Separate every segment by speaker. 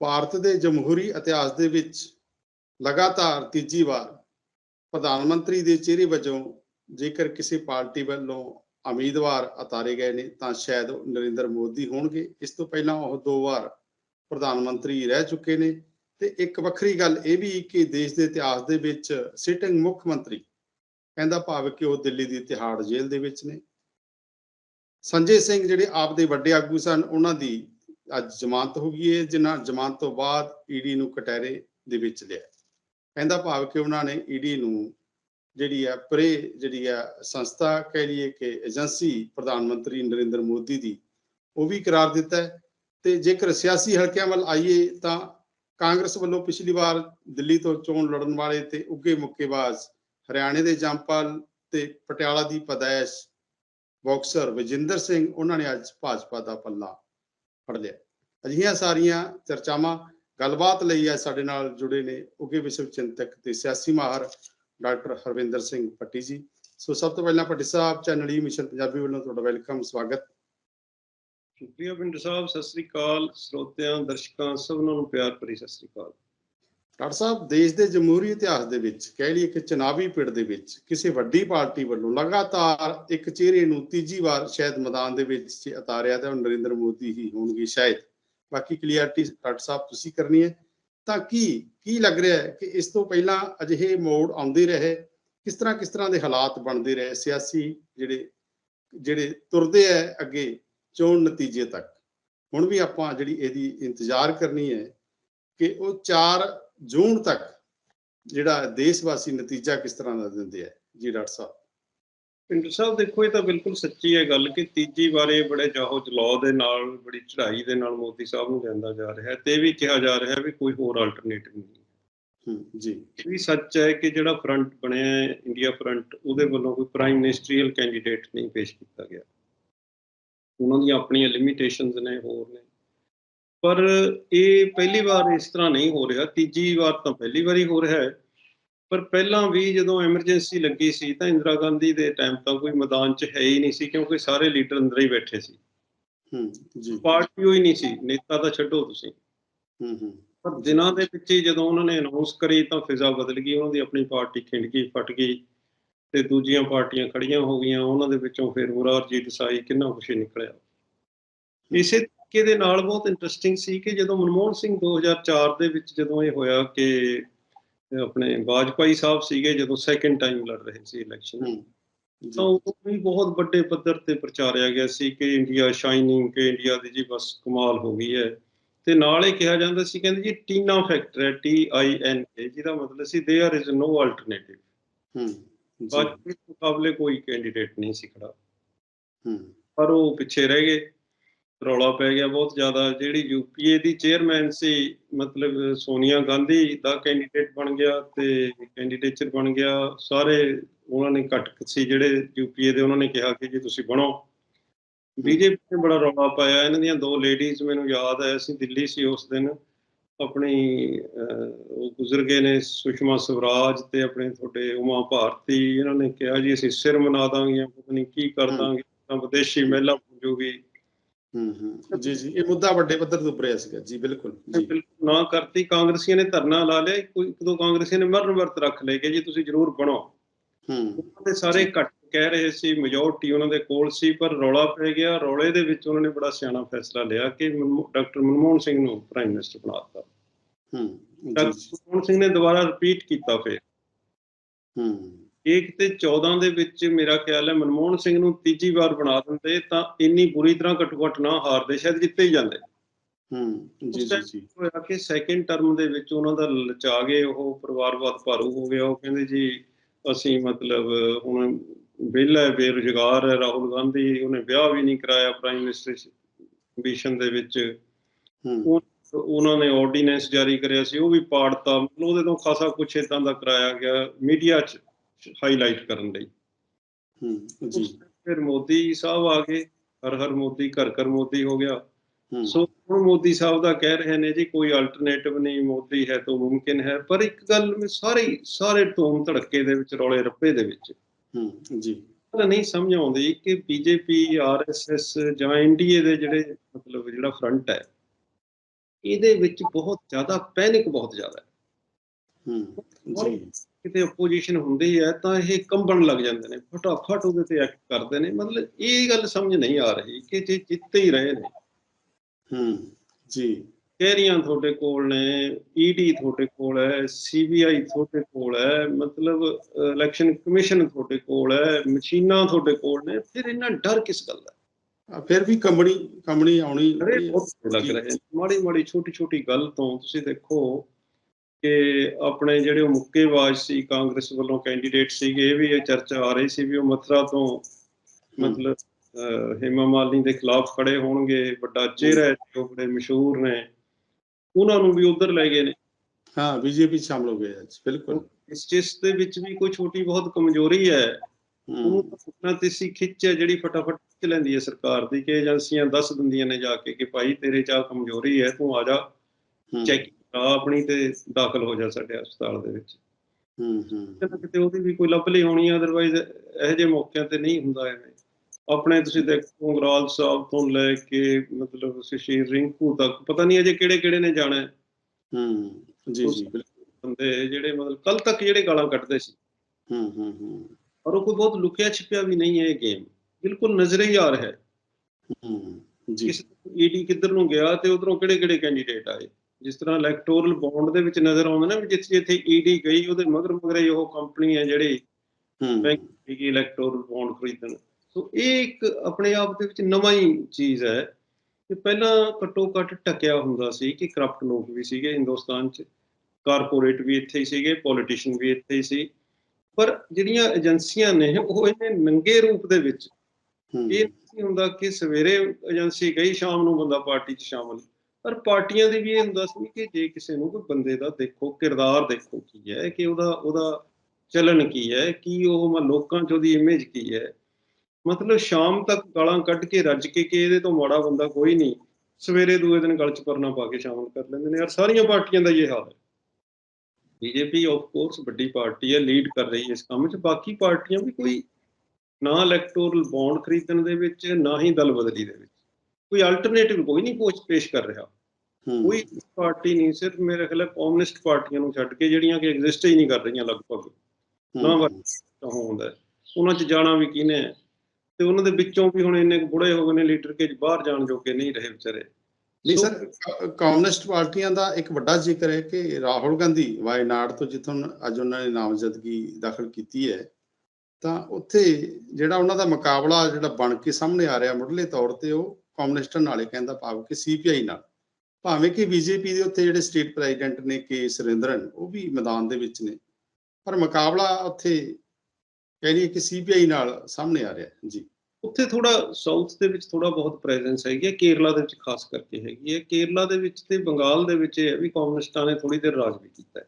Speaker 1: ਭਾਰਤ ਦੇ ਜਮਹੂਰੀ ਇਤਿਹਾਸ ਦੇ ਵਿੱਚ ਲਗਾਤਾਰ ਤੀਜੀ ਵਾਰ ਪ੍ਰਧਾਨ ਮੰਤਰੀ ਦੇ ਚਿਹਰੇ ਵਜੋਂ ਜੇਕਰ ਕਿਸੇ ਪਾਰਟੀ ਵੱਲੋਂ ਉਮੀਦਵਾਰ ਉਤਾਰੇ ਗਏ ਨੇ, ਤਾਂ ਸ਼ਾਇਦ ਉਹ ਨਰਿੰਦਰ ਮੋਦੀ ਹੋਣਗੇ। ਇਸ ਤੋਂ ਪਹਿਲਾਂ ਉਹ ਦੋ ਵਾਰ ਪ੍ਰਧਾਨ ਮੰਤਰੀ ਰਹਿ ਚੁੱਕੇ ਨੇ। ਤੇ ਇੱਕ ਵੱਖਰੀ ਗੱਲ ਇਹ ਵੀ ਕਿ ਦੇਸ਼ ਦੇ ਇਤਿਹਾਸ ਦੇ ਵਿੱਚ ਸਿਟਿੰਗ ਮੁੱਖ ਮੰਤਰੀ ਕਹਿੰਦਾ ਭਾਵ ਕਿ ਉਹ ਦਿੱਲੀ ਦੀ ਤਿਹਾੜ ਜੇਲ੍ਹ ਦੇ ਵਿੱਚ ਨੇ। ਸੰਜੇ ਸਿੰਘ ਜਿਹੜੇ ਆਪ ਦੇ ਵੱਡੇ ਆਗੂ ਸਨ, ਉਹਨਾਂ ਦੀ ਅੱਜ ਜ਼ਮਾਨਤ ਹੋ ਗਈ ਹੈ, ਜਿਨ੍ਹਾਂ ਜ਼ਮਾਨਤ ਤੋਂ ਬਾਅਦ ਈਡੀ ਨੂੰ ਕਟਹਿਰੇ ਦੇ ਵਿੱਚ ਲਿਆ ਕਹਿੰਦਾ ਭਾਵ ਕਿ ਉਹਨਾਂ ਨੇ ਈਡੀ ਨੂੰ ਜਿਹੜੀ ਹੈ ਪ੍ਰੇ ਜਿਹੜੀ ਹੈ ਸੰਸਥਾ ਕਹਿ ਲਈਏ ਕਿ ਏਜੰਸੀ ਪ੍ਰਧਾਨ ਮੰਤਰੀ ਨਰਿੰਦਰ ਮੋਦੀ ਦੀ, ਉਹ ਵੀ ਕਰਾਰ ਦਿੱਤਾ ਹੈ। ਤੇ ਜੇਕਰ ਸਿਆਸੀ ਹਲਕਿਆਂ ਵੱਲ ਆਈਏ ਤਾਂ ਕਾਂਗਰਸ ਵੱਲੋਂ ਪਿਛਲੀ ਵਾਰ ਦਿੱਲੀ ਤੋਂ ਚੋਣ ਲੜਨ ਵਾਲੇ ਤੇ ਉੱਗੇ ਮੁੱਕੇਬਾਜ਼ ਹਰਿਆਣੇ ਦੇ ਜੰਪਾਲ ਤੇ ਪਟਿਆਲਾ ਦੀ ਪਦੈਸ਼ ਬਾਕਸਰ ਵਿਜਿੰਦਰ ਸਿੰਘ, ਉਹਨਾਂ ਨੇ ਅੱਜ ਭਾਜਪਾ ਦਾ ਪੱਲਾ ਫੜ ਲਿਆ ਅਜਿਹੀਆਂ ਸਾਰੀਆਂ ਚਰਚਾਵਾਂ ਗੱਲਬਾਤ ਲਈ ਅੱਜ ਸਾਡੇ ਨਾਲ ਜੁੜੇ ਨੇ ਉੱਗੇ ਵਿਸ਼ਵ ਚਿੰਤਕ ਤੇ ਸਿਆਸੀ ਮਾਹਰ ਡਾਕਟਰ ਹਰਵਿੰਦਰ ਸਿੰਘ ਪੱਟੀ ਜੀ। ਸੋ ਸਭ ਤੋਂ ਪਹਿਲਾਂ Patti Sahib, channel E mission Punjabi ਵੱਲੋਂ ਤੁਹਾਡਾ ਵੈਲਕਮ, ਸਵਾਗਤ।
Speaker 2: ਸ਼ੁਕਰੀਆ ਪਿੰਡ ਸਾਹਿਬ, ਸਤਿ ਸ੍ਰੀ ਅਕਾਲ। ਸਰੋਤਿਆਂ, ਦਰਸ਼ਕਾਂ, ਸਭਨਾਂ ਨੂੰ ਪਿਆਰ ਭਰੀ ਸਤਿ ਸ੍ਰੀ ਅਕਾਲ।
Speaker 1: ਡਾਕਟਰ ਸਾਹਿਬ, ਦੇਸ਼ ਦੇ ਜਮਹੂਰੀ ਇਤਿਹਾਸ ਦੇ ਵਿੱਚ, ਕਹਿ ਲਈਏ ਕਿ ਚੁਣਾਵੀ ਪਿੜ ਦੇ ਵਿੱਚ, ਕਿਸੇ ਵੱਡੀ ਪਾਰਟੀ ਵੱਲੋਂ ਲਗਾਤਾਰ ਇੱਕ ਚਿਹਰੇ ਨੂੰ ਤੀਜੀ ਵਾਰ ਸ਼ਾਇਦ ਮੈਦਾਨ ਦੇ ਵਿੱਚ ਉਤਾਰਿਆ ਤੇ ਨਰਿੰਦਰ ਮੋਦੀ ਹੀ ਹੋਣਗੇ ਸ਼ਾਇਦ। ਬਾਕੀ ਕਲੀਅਰਟੀ ਡਾਕਟਰ ਸਾਹਿਬ, ਤੁਸੀਂ ਕਰਨੀ ਹੈ। ਤਾਂ ਕੀ ਕੀ ਲੱਗ ਰਿਹਾ ਹੈ ਕਿ ਇਸ ਤੋਂ ਪਹਿਲਾਂ ਅਜਿਹੇ ਮੋੜ ਆਉਂਦੇ ਰਹੇ? ਕਿਸ ਤਰ੍ਹਾਂ ਕਿਸ ਤਰ੍ਹਾਂ ਦੇ ਹਾਲਾਤ ਬਣਦੇ ਰਹੇ ਸਿਆਸੀ ਜਿਹੜੇ ਜਿਹੜੇ ਤੁਰਦੇ ਆ ਅੱਗੇ ਚੋਣ ਨਤੀਜੇ ਤੱਕ? ਹੁਣ ਵੀ ਆਪਾਂ ਜਿਹੜੀ ਇਹਦੀ ਇੰਤਜ਼ਾਰ ਕਰਨੀ ਹੈ ਕਿ ਉਹ ਚਾਰ ਜੂਨ ਤੱਕ ਜਿਹੜਾ ਦੇਸ਼ ਵਾਸੀ ਨਤੀਜਾ ਕਿਸ ਤਰ੍ਹਾਂ ਦਾ ਦਿੰਦੇ ਆ? ਜੀ ਡਾਕਟਰ ਸਾਹਿਬ।
Speaker 2: ਪਿੰਡ ਸਾਹਿਬ ਦੇਖੋ ਇਹ ਤਾਂ ਬਿਲਕੁਲ ਸੱਚੀ ਹੈ ਗੱਲ ਕਿ ਤੀਜੀ ਵਾਰੇ ਬੜੇ ਜਾਹੋ ਜਲਾਉ ਦੇ ਨਾਲ ਬੜੀ ਚੜ੍ਹਾਈ ਦੇ ਨਾਲ ਮੋਦੀ ਸਾਹਿਬ ਨੂੰ ਲਿਆਂਦਾ ਜਾ ਰਿਹਾ ਹੈ ਤੇ ਵੀ ਕਿਹਾ ਜਾ ਰਿਹਾ ਵੀ ਕੋਈ ਹੋਰ ਅਲਟਰਨੇਟਿਵ ਨਹੀਂ
Speaker 1: ਹੂੰ। ਜੀ।
Speaker 2: ਇਹ ਵੀ ਸੱਚ ਹੈ ਕਿ ਜਿਹੜਾ ਫਰੰਟ ਬਣਿਆ ਹੈ ਇੰਡੀਆ ਫਰੰਟ ਉਹਦੇ ਵੱਲੋਂ ਕੋਈ ਪ੍ਰਾਈਮ ਮਿਨਿਸਟਰੀਅਲ ਕੈਂਡੀਡੇਟ ਨਹੀਂ ਪੇਸ਼ ਕੀਤਾ ਗਿਆ। ਉਹਨਾਂ ਦੀਆਂ ਆਪਣੀਆਂ ਲਿਮਿਟੇਸ਼ਨਸ ਨੇ ਹੋਰ ਨੇ। ਪਰ ਇਹ ਪਹਿਲੀ ਵਾਰ ਇਸ ਤਰ੍ਹਾਂ ਨਹੀਂ ਹੋ ਰਿਹਾ ਤੀਜੀ ਵਾਰ ਤਾਂ ਪਹਿਲੀ ਵਾਰੀ ਹੋ ਰਿਹਾ ਹੈ। ਪਰ ਪਹਿਲਾਂ ਵੀ ਜਦੋਂ ਐਮਰਜੈਂਸੀ ਲੱਗੀ ਸੀ ਤਾਂ ਇੰਦਰਾ ਗਾਂਧੀ ਦੇ ਟਾਈਮ ਤਾਂ ਕੋਈ ਮੈਦਾਨ 'ਚ ਹੈ ਹੀ ਨਹੀਂ ਸੀ ਕਿਉਂਕਿ ਸਾਰੇ ਲੀਡਰ ਅੰਦਰ ਹੀ ਬੈਠੇ ਸੀ।
Speaker 1: ਹੂੰ ਜੀ।
Speaker 2: ਪਾਰਟੀ ਹੋਈ ਨਹੀਂ ਸੀ ਨੇਤਾ ਤਾਂ ਛੱਡੋ ਤੁਸੀਂ।
Speaker 1: ਹੂੰ ਹੂੰ।
Speaker 2: ਪਰ ਦਿਨਾਂ ਦੇ ਵਿੱਚ ਹੀ ਜਦੋਂ ਉਹਨਾਂ ਨੇ ਅਨਾਉਂਸ ਕਰੀ ਤਾਂ ਫਿਜ਼ਾ ਬਦਲ ਗਈ ਉਹਨਾਂ ਦੀ ਆਪਣੀ ਪਾਰਟੀ ਖਿੰਡ ਗਈ ਫਟ ਗਈ ਤੇ ਦੂਜੀਆਂ ਪਾਰਟੀਆਂ ਖੜੀਆਂ ਹੋ ਗਈਆਂ ਉਹਨਾਂ ਦੇ ਵਿੱਚੋਂ ਫਿਰ ਮੁਰਾਰਜੀ ਦੇਸਾਈ ਕਿੰਨਾ ਕੁਛ ਨਿਕਲਿਆ। ਇਸੇ ਤਰੀਕੇ ਦੇ ਨਾਲ ਬਹੁਤ ਇੰਟਰਸਟਿੰਗ ਸੀ ਕਿ ਜਦੋਂ ਮਨਮੋਹਨ ਸਿੰਘ 2004 ਦੇ ਵਿੱਚ ਜਦੋਂ ਇਹ ਹੋਇਆ ਕਿ ਆਪਣੇ ਵਾਜਪਾਈ ਸਾਹਿਬ ਸੀਗੇ ਜਦੋਂ ਸੈਕੰਡ ਟਾਈਮ ਲੜ ਰਹੇ ਸੀ ਇਲੈਕਸ਼ਨ
Speaker 1: ਹੂੰ
Speaker 2: ਤਾਂ ਉਹ ਵੀ ਬਹੁਤ ਵੱਡੇ ਪੱਧਰ ਤੇ ਪ੍ਰਚਾਰਿਆ ਗਿਆ ਸੀ ਕਿ ਇੰਡੀਆ ਸ਼ਾਈਨਿੰਗ ਕਿ ਇੰਡੀਆ ਦੀ ਜੀ ਬਸ ਕਮਾਲ ਹੋ ਗਈ ਹੈ ਤੇ ਨਾਲ ਹੀ ਕਿਹਾ ਜਾਂਦਾ ਸੀ ਕਹਿੰਦੇ ਜੀ ਟੀਨਾ ਫੈਕਟਰ ਹੈ ਟੀ ਆਈ ਐਨ ਏ ਜਿਹਦਾ ਮਤਲਬ ਸੀ देयर इज नो ਅਲਟਰਨੇਟਿਵ
Speaker 1: ਹੂੰ
Speaker 2: ਬਾਕੀ ਦੇ ਮੁਕਾਬਲੇ ਕੋਈ ਕੈਂਡੀਡੇਟ ਨਹੀਂ ਸੀ ਖੜਾ
Speaker 1: ਹੂੰ
Speaker 2: ਪਰ ਉਹ ਪਿੱਛੇ ਰਹਿ ਗਏ ਰੌਲਾ ਪੈ ਗਿਆ ਬਹੁਤ ਜ਼ਿਆਦਾ। ਜਿਹੜੀ ਯੂਪੀਏ ਦੀ ਚੇਅਰਮੈਨ ਸੀ ਮਤਲਬ ਸੋਨੀਆ ਗਾਂਧੀ ਦਾ ਕੈਂਡੀਡੇਟ ਬਣ ਗਿਆ ਤੇ ਕੈਂਡੀਡੇਚਰ ਬਣ ਗਿਆ। ਸਾਰੇ ਉਹਨਾਂ ਨੇ ਘੱਟ ਸੀ ਜਿਹੜੇ ਯੂਪੀਏ ਦੇ ਉਹਨਾਂ ਨੇ ਕਿਹਾ ਕਿ ਜੀ ਤੁਸੀਂ ਬਣੋ। ਬੀਜੇਪੀ ਨੇ ਬੜਾ ਰੌਲਾ ਪਾਇਆ। ਇਹਨਾਂ ਦੀਆਂ ਦੋ ਲੇਡੀਜ਼ ਮੈਨੂੰ ਯਾਦ ਹੈ ਅਸੀਂ ਦਿੱਲੀ ਸੀ ਉਸ ਦਿਨ। ਆਪਣੀ ਉਹ ਗੁਜ਼ਰ ਗਏ ਨੇ ਸੁਸ਼ਮਾ ਸਵਰਾਜ ਤੇ ਆਪਣੇ ਤੁਹਾਡੇ ਉਮਾ ਭਾਰਤੀ। ਇਹਨਾਂ ਨੇ ਕਿਹਾ ਜੀ ਅਸੀਂ ਸਿਰ ਮਨਾ ਦਾਂਗੇ ਪਤਾ ਨਹੀਂ ਕੀ ਕਰ ਦਾਂਗੇ। ਤਾਂ ਵਿਦੇਸ਼ੀ ਮਹਿਲਾ ਪੂਜੂਗੀ
Speaker 1: ਹੂੰ ਜੀ ਜੀ ਇਹ ਮੁੱਦਾ ਵੱਡੇ ਪੱਧਰ ਤੇ ਉੱਪਰਿਆ ਸੀਗਾ। ਜੀ ਬਿਲਕੁਲ ਜੀ।
Speaker 2: ਬਿਲਕੁਲ। ਨਾ ਕਰਤੀ ਕਾਂਗਰਸੀਆਂ ਨੇ ਧਰਨਾ ਲਾ ਲਿਆ ਕੋਈ ਇੱਕ ਦੋ ਕਾਂਗਰਸੀਆਂ ਨੇ ਮਰਨ ਵਰਤ ਰੱਖ ਲਏ ਕਿ ਜੀ ਤੁਸੀਂ ਜ਼ਰੂਰ ਬਣੋ।
Speaker 1: ਹੂੰ।
Speaker 2: ਉਹਨਾਂ ਦੇ ਸਾਰੇ ਘੱਟ ਕਹਿ ਰਹੇ ਸੀ ਮੈਜੋਰਟੀ ਉਹਨਾਂ ਦੇ ਕੋਲ ਸੀ ਪਰ ਰੌਲਾ ਪੈ ਗਿਆ। ਰੌਲੇ ਦੇ ਵਿੱਚ ਉਹਨਾਂ ਨੇ ਬੜਾ ਸਿਆਣਾ ਫੈਸਲਾ ਲਿਆ ਕਿ ਡਾਕਟਰ ਮਨਮੋਹਨ ਸਿੰਘ ਨੂੰ ਪ੍ਰਾਈਮ ਮਿਨਿਸਟਰ ਬਣਾ ਦਿੱਤਾ
Speaker 1: ਹੂੰ
Speaker 2: ਡਾਕਟਰ ਮਨਮੋਹਨ ਸਿੰਘ ਨੇ ਦੁਬਾਰਾ ਰਿਪੀਟ ਕੀਤਾ ਫਿਰ।
Speaker 1: ਹੂੰ।
Speaker 2: ਇੱਕ ਤੇ 14 ਦੇ ਵਿੱਚ ਮੇਰਾ ਖਿਆਲ ਹੈ ਮਨਮੋਹਨ ਸਿੰਘ ਨੂੰ ਤੀਜੀ ਵਾਰ ਬਣਾ ਦਿੰਦੇ ਤਾਂ ਇੰਨੀ ਬੁਰੀ ਤਰ੍ਹਾਂ ਘੱਟੋ ਘੱਟ ਨਾ ਹਾਰਦੇ ਸ਼ਾਇਦ ਜਿੱਤੇ ਹੀ ਜਾਂਦੇ।
Speaker 1: ਹੂੰ ਜੀ ਜੀ ਜੀ।
Speaker 2: ਹੋਇਆ ਕਿ ਸੈਕੰਡ ਟਰਮ ਦੇ ਵਿੱਚ ਉਹਨਾਂ ਦਾ ਲਚਾ ਗਏ ਉਹ ਪਰਿਵਾਰਵਾਦ ਭਾਰੂ ਹੋ ਗਿਆ ਉਹ ਕਹਿੰਦੇ ਜੀ ਅਸੀਂ ਮਤਲਬ ਹੁਣ ਵਿਹਲਾ ਹੈ ਬੇਰੁਜ਼ਗਾਰ ਹੈ ਰਾਹੁਲ ਗਾਂਧੀ ਉਹਨੇ ਵਿਆਹ ਵੀ ਨਹੀਂ ਕਰਾਇਆ ਪ੍ਰਾਈਮ ਮਿਨਿਸਟਰ ਮਿਸ਼ਨ ਦੇ ਵਿੱਚ।
Speaker 1: ਹੂੰ।
Speaker 2: ਉਹ- ਉਹਨਾਂ ਨੇ ਆਰਡੀਨੈਂਸ ਜਾਰੀ ਕਰਿਆ ਸੀ ਉਹ ਵੀ ਪਾੜਤਾ ਮਤਲਬ ਉਹਦੇ ਤੋਂ ਖਾਸਾ ਕੁਛ ਇਦਾਂ ਦਾ ਕਰਾਇਆ ਗਿਆ ਮੀਡੀਆ 'ਚ। ਹਾਈਲਾਈਟ ਕਰਨ ਲਈ।
Speaker 1: ਹੂੰ ਜੀ।
Speaker 2: ਫਿਰ ਮੋਦੀ ਸਾਹਿਬ ਆ ਗਏ ਹਰ ਹਰ ਮੋਦੀ ਘਰ ਘਰ ਮੋਦੀ ਹੋ ਗਿਆ। ਸੋ ਹੁਣ ਮੋਦੀ ਸਾਹਿਬ ਦਾ ਕਹਿ ਰਹੇ ਨੇ ਜੀ ਕੋਈ ਅਲਟਰਨੇਟਿਵ ਨਹੀਂ ਮੋਦੀ ਹੈ ਤਾਂ ਮੁਮਕਿਨ ਹੈ। ਪਰ ਇੱਕ ਗੱਲ ਮੈਂ ਸਾਰੇ ਸਾਰੇ ਧੂਮ ਧੜਕੇ ਦੇ ਵਿੱਚ ਰੌਲੇ ਰੱਪੇ ਦੇ ਵਿੱਚ
Speaker 1: ਹੂੰ ਜੀ।
Speaker 2: ਤਾਂ ਨਹੀਂ ਸਮਝ ਆਉਂਦੀ ਕਿ ਬੀਜੇਪੀ ਆਰਐਸਐਸ ਜਾਂ ਐਨਡੀਏ ਦੇ ਜਿਹੜੇ ਮਤਲਬ ਜਿਹੜਾ ਫਰੰਟ ਹੈ ਇਹਦੇ ਵਿੱਚ ਬਹੁਤ ਜ਼ਿਆਦਾ ਪੈਨਿਕ ਬਹੁਤ ਜ਼ਿਆਦਾ ਹੈ।
Speaker 1: ਹੂੰ ਜੀ।
Speaker 2: ਕਿਤੇ ਆਪੋਜੀਸ਼ਨ ਹੁੰਦੀ ਹੈ ਤਾਂ ਇਹ ਕੰਬਣ ਲੱਗ ਜਾਂਦੇ ਨੇ ਫਟਾਫਟ ਉਹਦੇ ਤੇ ਐਕਟ ਕਰਦੇ ਨੇ ਮਤਲਬ ਇਹ ਗੱਲ ਸਮਝ ਨਹੀਂ ਆ ਰਹੀ ਕਿ ਜੇ ਜਿੱਤੇ ਹੀ ਰਹੇ ਨੇ।
Speaker 1: ਹੂੰ ਜੀ।
Speaker 2: ਕਚਹਿਰੀਆਂ ਤੁਹਾਡੇ ਕੋਲ ਨੇ ਈਡੀ ਤੁਹਾਡੇ ਕੋਲ ਹੈ ਸੀਬੀਆਈ ਤੁਹਾਡੇ ਕੋਲ ਹੈ ਮਤਲਬ ਇਲੈਕਸ਼ਨ ਕਮਿਸ਼ਨ ਤੁਹਾਡੇ ਕੋਲ ਹੈ ਮਸ਼ੀਨਾਂ ਤੁਹਾਡੇ ਕੋਲ ਨੇ ਫਿਰ ਇਹਨਾਂ ਡਰ ਕਿਸ ਗੱਲ ਦਾ?
Speaker 1: ਫਿਰ ਵੀ ਕੰਬਣੀ ਕੰਬਣੀ ਆਉਣੀ
Speaker 2: ਲੱਗ ਰਹੇ ਨੇ ਮਾੜੀ ਮਾੜੀ ਛੋਟੀ ਛੋਟੀ ਗੱਲ ਤੋਂ ਤੁਸੀਂ ਦੇਖੋ ਕਿ ਆਪਣੇ ਜਿਹੜੇ ਉਹ ਮੁੱਕੇਬਾਜ਼ ਸੀ ਕਾਂਗਰਸ ਵੱਲੋਂ ਕੈਂਡੀਡੇਟ ਸੀਗੇ ਇਹ ਵੀ ਇਹ ਚਰਚਾ ਆ ਰਹੀ ਸੀ ਵੀ ਉਹ ਮਥੁਰਾ ਤੋਂ ਮਤਲਬ ਹੇਮਾ ਮਾਲਿਨੀ ਦੇ ਖਿਲਾਫ ਖੜੇ ਹੋਣਗੇ ਵੱਡਾ ਚਿਹਰਾ ਹੈ ਜੋ ਬੜੇ ਮਸ਼ਹੂਰ ਨੇ। ਉਹਨਾਂ ਨੂੰ ਵੀ ਉਧਰ ਲੈ ਗਏ ਨੇ।
Speaker 1: ਹਾਂ ਬੀਜੇਪੀ ਸ਼ਾਮਲ ਹੋ ਗਏ ਅੱਜ ਬਿਲਕੁਲ।
Speaker 2: ਇਸ ਜਿਸ ਦੇ ਵਿੱਚ ਵੀ ਕੋਈ ਛੋਟੀ ਬਹੁਤ ਕਮਜ਼ੋਰੀ ਹੈ। ਉਹਨੂੰ
Speaker 1: ਹੂੰ
Speaker 2: ਤਾਂ ਤੀਸੀ ਖਿੱਚ ਹੈ ਜਿਹੜੀ ਫਟਾਫਟ ਖਿੱਚ ਲੈਂਦੀ ਹੈ ਸਰਕਾਰ ਦੀ ਕਿ ਏਜੰਸੀਆਂ ਦੱਸ ਦਿੰਦੀਆਂ ਨੇ ਜਾ ਕੇ ਕਿ ਭਾਈ ਤੇਰੇ ਚ ਆਹ ਕਮਜ਼ੋਰੀ ਹੈ ਤੂੰ ਆ ਜਾ। ਚੈੱਕ ਆਪਣੀ ਤੇ ਦਾਖਲ ਹੋ ਜਾ ਸਾਡੇ ਹਸਪਤਾਲ ਦੇ ਵਿੱਚ।
Speaker 1: ਹੂੰ ਹੂੰ।
Speaker 2: ਕਿਤੇ ਉਹਦੀ ਵੀ ਕੋਈ ਲੱਭ ਲਈ ਹੋਣੀ ਹੈ ਅਦਰਵਾਈਜ਼ ਇਹੋ ਜਿਹੇ ਮੌਕਿਆਂ ਤੇ ਨਹੀਂ ਹੁੰਦਾ ਐਵੇਂ। ਆਪਣੇ ਤੁਸੀਂ ਦੇਖੋ ਗਰਾਲ ਸਾਹਿਬ ਤੋਂ ਲੈ ਕੇ ਮਤਲਬ ਸ਼ਸ਼ੀਰ ਰਿੰਕੂ ਤੱਕ ਪਤਾ ਨਹੀਂ ਅਜੇ ਕਿਹੜੇ ਕਿਹੜੇ ਨੇ ਜਾਣਾ। ਹੈ।
Speaker 1: ਜੀ ਜੀ। ਬਿਲਕੁਲ
Speaker 2: ਬੰਦੇ ਜਿਹੜੇ ਮਤਲਬ ਕੱਲ ਤੱਕ ਜਿਹੜੇ ਗਾਲਾਂ ਕੱਢਦੇ ਸੀ।
Speaker 1: ਹੂੰ ਹੂੰ ਹੂੰ।
Speaker 2: ਔਰ ਉਹ ਕੋਈ ਬਹੁਤ ਲੁਕਿਆ ਛਿਪਿਆ ਵੀ ਨਹੀਂ ਹੈ ਇਹ ਗੇਮ ਬਿਲਕੁਲ ਨਜ਼ਰੇ ਹੀ। ਆ ਰਿਹਾ ਹੈ।
Speaker 1: ਹੂੰ ਜੀ
Speaker 2: ਕਿਸੇ ਈਡੀ ਕਿੱਧਰ ਨੂੰ ਗਿਆ ਤੇ ਉਧਰੋਂ ਕਿਹੜੇ ਕਿਹੜੇ ਕੈਂਡੀਡੇਟ ਆਏ। ਜਿਸ ਤਰ੍ਹਾਂ ਇਲੈਕਟੋਰਲ ਬੌਂਡ ਦੇ ਵਿੱਚ ਨਜ਼ਰ ਆਉਂਦਾ ਨਾ ਵੀ ਜਿੱਥੇ ਜਿੱਥੇ ਈਡੀ ਗਈ ਉਹਦੇ ਮਗਰ ਮਗਰ ਉਹ ਕੰਪਨੀ ਹੈ। ਜਿਹੜੀ ਬੈਂਕ ਦੀ ਇਲੈਕਟੋਰਲ ਬੌਂਡ ਖਰੀਦਣ। ਸੋ ਇਹ ਇੱਕ ਆਪਣੇ ਆਪ ਦੇ ਵਿੱਚ ਨਵਾਂ ਹੀ ਚੀਜ਼ ਹੈ ਕਿ ਪਹਿਲਾਂ ਘੱਟੋ ਘੱਟ ਟਕਿਆ ਹੁੰਦਾ ਸੀ ਕਿ ਕਰਪਟ ਲੋਕ ਵੀ ਸੀਗੇ ਹਿੰਦੁਸਤਾਨ 'ਚ। ਕਾਰਪੋਰੇਟ ਵੀ ਇੱਥੇ ਹੀ ਸੀਗੇ ਪੋਲੀਟੀਸ਼ੀਅਨ ਵੀ ਇੱਥੇ ਹੀ ਸੀ। ਪਰ ਜਿਹੜੀਆਂ ਏਜੰਸੀਆਂ ਨੇ ਉਹ ਇਹਨੇ ਨੰਗੇ ਰੂਪ ਦੇ ਵਿੱਚ ਇਹ ਨਹੀਂ ਹੁੰਦਾ ਕਿ ਸਵੇਰੇ ਏਜੰਸੀ ਗਈ ਸ਼ਾਮ ਨੂੰ ਬੰਦਾ ਪਾਰਟੀ 'ਚ ਸ਼ਾਮਲ। ਪਰ ਪਾਰਟੀਆਂ ਦੇ ਵੀ ਇਹ ਹੁੰਦਾ ਸੀ ਕਿ ਜੇ ਕਿਸੇ ਨੂੰ ਕੋਈ ਬੰਦੇ ਦਾ ਦੇਖੋ, ਕਿਰਦਾਰ ਦੇਖੋ ਕੀ ਹੈ, ਕਿ ਉਹਦਾ ਉਹਦਾ ਚਲਨ ਕੀ ਹੈ, ਕੀ ਉਹ ਲੋਕਾਂ 'ਚ ਉਹਦੀ ਇਮੇਜ ਕੀ ਹੈ। ਮਤਲਬ ਸ਼ਾਮ ਤੱਕ ਗਾਲਾਂ ਕੱਢ ਕੇ, ਰੱਜ ਕੇ ਕਿ ਇਹਦੇ ਤੋਂ ਮਾੜਾ ਬੰਦਾ ਕੋਈ ਨਹੀਂ, ਸਵੇਰੇ ਦੂਏ ਦਿਨ ਗਲ 'ਚ ਪਰਨਾ ਪਾ ਕੇ ਸ਼ਾਮਲ ਕਰ ਲੈਂਦੇ ਨੇ। ਯਾਰ ਸਾਰੀਆਂ ਪਾਰਟੀਆਂ ਦਾ ਇਹ ਹਾਲ ਹੈ। ਬੀਜੇਪੀ ਆਫ ਕੋਰਸ ਵੱਡੀ ਪਾਰਟੀ ਹੈ ਲੀਡ ਕਰ ਰਹੀ ਹੈ ਇਸ ਕੰਮ 'ਚ। ਬਾਕੀ ਪਾਰਟੀਆਂ ਵੀ ਕੋਈ ਨਾ ਇਲੈਕਟੋਰਲ ਬੌਂਡ ਖਰੀਦਣ ਦੇ ਵਿੱਚ, ਨਾ ਹੀ ਦਲ ਬਦਲੀ ਦੇ ਵਿੱਚ। ਕੋਈ ਅਲਟਰਨੇਟਿਵ ਕੋਈ ਨਹੀਂ ਪੋਚ ਪੇਸ਼ ਕਰ ਰਿਹਾ। ਕੋਈ ਪਾਰਟੀ ਨਹੀਂ ਸਿਰਫ ਮੇਰੇ ਖਿਆਲ ਕਮਿਊਨਿਸਟ ਪਾਰਟੀਆਂ ਨੂੰ ਛੱਡ ਕੇ ਜਿਹੜੀਆਂ ਕਿ ਐਗਜ਼ਿਸਟ ਹੀ ਨਹੀਂ ਕਰ ਰਹੀਆਂ ਲਗਭਗ। ਨਾ ਵਰ- ਤਾਂ ਹੁੰਦਾ। ਉਹਨਾਂ 'ਚ ਜਾਣਾ ਵੀ ਕਿਹਨੇ ਤੇ ਉਹਨਾਂ ਦੇ ਵਿੱਚੋਂ ਵੀ ਹੁਣ ਇੰਨੇ ਬੁੜੇ ਹੋ ਗਏ ਨੇ ਲੀਡਰ ਕੇ ਬਾਹਰ ਜਾਣ ਜੋਗੇ ਨਹੀਂ ਰਹੇ ਵਿਚਾਰੇ।
Speaker 1: ਨਹੀਂ ਸਰ ਕਮਿਊਨਿਸਟ ਪਾਰਟੀਆਂ ਦਾ ਇੱਕ ਵੱਡਾ ਜ਼ਿਕਰ ਹੈ ਕਿ ਰਾਹੁਲ ਗਾਂਧੀ ਵਾਇਨਾਡ ਤੋਂ ਜਿੱਥੋਂ ਅੱਜ ਉਹਨਾਂ ਨੇ ਨਾਮਜ਼ਦਗੀ ਦਾਖਲ ਕੀਤੀ ਹੈ ਤਾਂ ਉੱਥੇ ਜਿਹੜਾ ਉਹਨਾਂ ਦਾ ਮੁਕਾਬਲਾ ਜਿਹੜਾ ਬਣ ਕੇ ਸਾਹਮਣੇ ਆ ਰਿਹਾ ਮੁੱਢਲੇ ਤੌਰ ਤੇ ਉਹ ਕਮਿਊਨਿਸਟਾਂ ਨਾਲੇ ਕਹਿੰਦਾ ਭਾਵ ਕਿ ਸੀਪੀਆਈ ਨਾਲ। ਭਾਵੇਂ ਕਿ ਬੀਜੇਪੀ ਦੇ ਉੱਥੇ ਜਿਹੜੇ ਸਟੇਟ ਪ੍ਰੈਜ਼ੀਡੈਂਟ ਨੇ ਕੇ ਸੁਰਿੰਦਰਨ ਉਹ ਵੀ ਮੈਦਾਨ ਦੇ ਵਿੱਚ ਨੇ। ਪਰ ਮੁਕਾਬਲਾ ਉੱਥੇ ਕਹਿ ਲਈਏ ਕਿ ਸੀਪੀਆਈ ਨਾਲ ਸਾਹਮਣੇ ਆ ਰਿਹਾ। ਜੀ।
Speaker 2: ਉੱਥੇ ਥੋੜਾ ਸਾਊਥ ਦੇ ਵਿੱਚ ਥੋੜਾ ਬਹੁਤ ਪ੍ਰੈਜ਼ੈਂਸ ਹੈਗੀ ਹੈ ਕੇਰਲਾ ਦੇ ਵਿੱਚ ਖਾਸ ਕਰਕੇ ਹੈਗੀ ਹੈ। ਕੇਰਲਾ ਦੇ ਵਿੱਚ ਤੇ ਬੰਗਾਲ ਦੇ ਵਿੱਚ ਇਹ ਵੀ ਕਮਿਊਨਿਸਟਾਂ ਨੇ ਥੋੜੀ ਦੇਰ ਰਾਜ ਵੀ ਕੀਤਾ ਹੈ।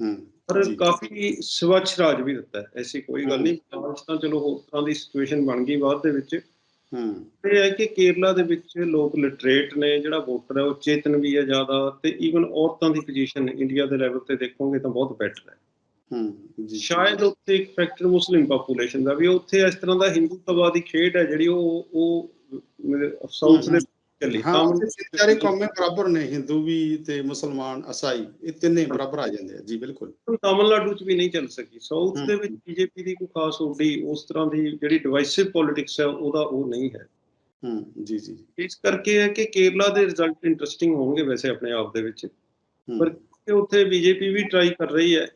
Speaker 1: ਹੂੰ
Speaker 2: ਪਰ। ਕਾਫੀ ਸਵੱਛ ਰਾਜ ਵੀ ਦਿੱਤਾ ਹੈ ਐਸੀ ਕੋਈ ਗੱਲ ਨਹੀਂ। ਤਾਂ ਚਲੋ ਹੋਰ ਤਰ੍ਹਾਂ ਦੀ ਸਿਚੁਏਸ਼ਨ ਬਣ ਗਈ ਬਾਅਦ ਦੇ ਵਿੱਚ।
Speaker 1: ਹੂੰ।
Speaker 2: ਇਹ ਹੈ ਕਿ ਕੇਰਲਾ ਦੇ ਵਿੱਚ ਲੋਕ ਲਿਟਰੇਟ ਨੇ ਜਿਹੜਾ ਵੋਟਰ ਹੈ ਉਹ ਚੇਤਨ ਵੀ ਹੈ ਜ਼ਿਆਦਾ ਤੇ ਈਵਨ ਔਰਤਾਂ ਦੀ ਪੋਜੀਸ਼ਨ ਇੰਡੀਆ ਦੇ ਲੈਵਲ ਤੇ ਦੇਖੋਗੇ ਤਾਂ ਬਹੁਤ ਬੈਟਰ ਹੈ।
Speaker 1: ਹੂੰ
Speaker 2: ਸ਼ਾਇਦ ਉੱਥੇ ਇੱਕ ਫੈਕਟਰ ਮੁਸਲਿਮ ਪਾਪੂਲੇਸ਼ਨ ਦਾ ਵੀ ਉੱਥੇ ਇਸ ਤਰ੍ਹਾਂ ਦਾ ਹਿੰਦੂਤਵਾ ਦੀ ਖੇਡ ਹੈ ਜਿਹੜੀ ਉਹ ਉਹ ਸਾਊਥ ਦੇ ਚੱਲੀ
Speaker 1: ਹਾਂ ਚਾਰੇ ਕੌਮੇ ਬਰਾਬਰ ਨੇ ਹਿੰਦੂ ਵੀ ਤੇ ਮੁਸਲਮਾਨ ਈਸਾਈ ਇਹ ਤਿੰਨੇ ਬਰਾਬਰ ਆ ਜਾਂਦੇ ਆ ਜੀ ਬਿਲਕੁਲ।
Speaker 2: ਤਾਮਿਲਨਾਡੂ ਚ ਵੀ ਨਹੀਂ ਚੱਲ ਸਕੀ। ਸਾਊਥ। ਦੇ ਵਿੱਚ ਬੀਜੇਪੀ ਦੀ ਕੋਈ ਖਾਸ ਉੱਡੀ ਉਸ ਤਰ੍ਹਾਂ ਦੀ ਜਿਹੜੀ ਡਿਵਾਈਸਿਵ ਪੋਲਿਟਿਕਸ ਹੈ ਉਹਦਾ ਉਹ ਨਹੀਂ ਹੈ।
Speaker 1: ਹੂੰ ਜੀ ਜੀ
Speaker 2: ਇਸ ਕਰਕੇ ਹੈ ਕਿ ਕੇਰਲਾ ਦੇ ਰਿਜ਼ਲਟ ਇੰਟਰਸਟਿੰਗ ਹੋਣਗੇ ਵੈਸੇ ਆਪਣੇ ਆਪ ਦੇ ਵਿੱਚ। ਪਰ ਕਿ ਉੱਥੇ ਬੀਜੇਪੀ ਵੀ ਟਰਾਈ ਕਰ ਰਹੀ ਹੈ।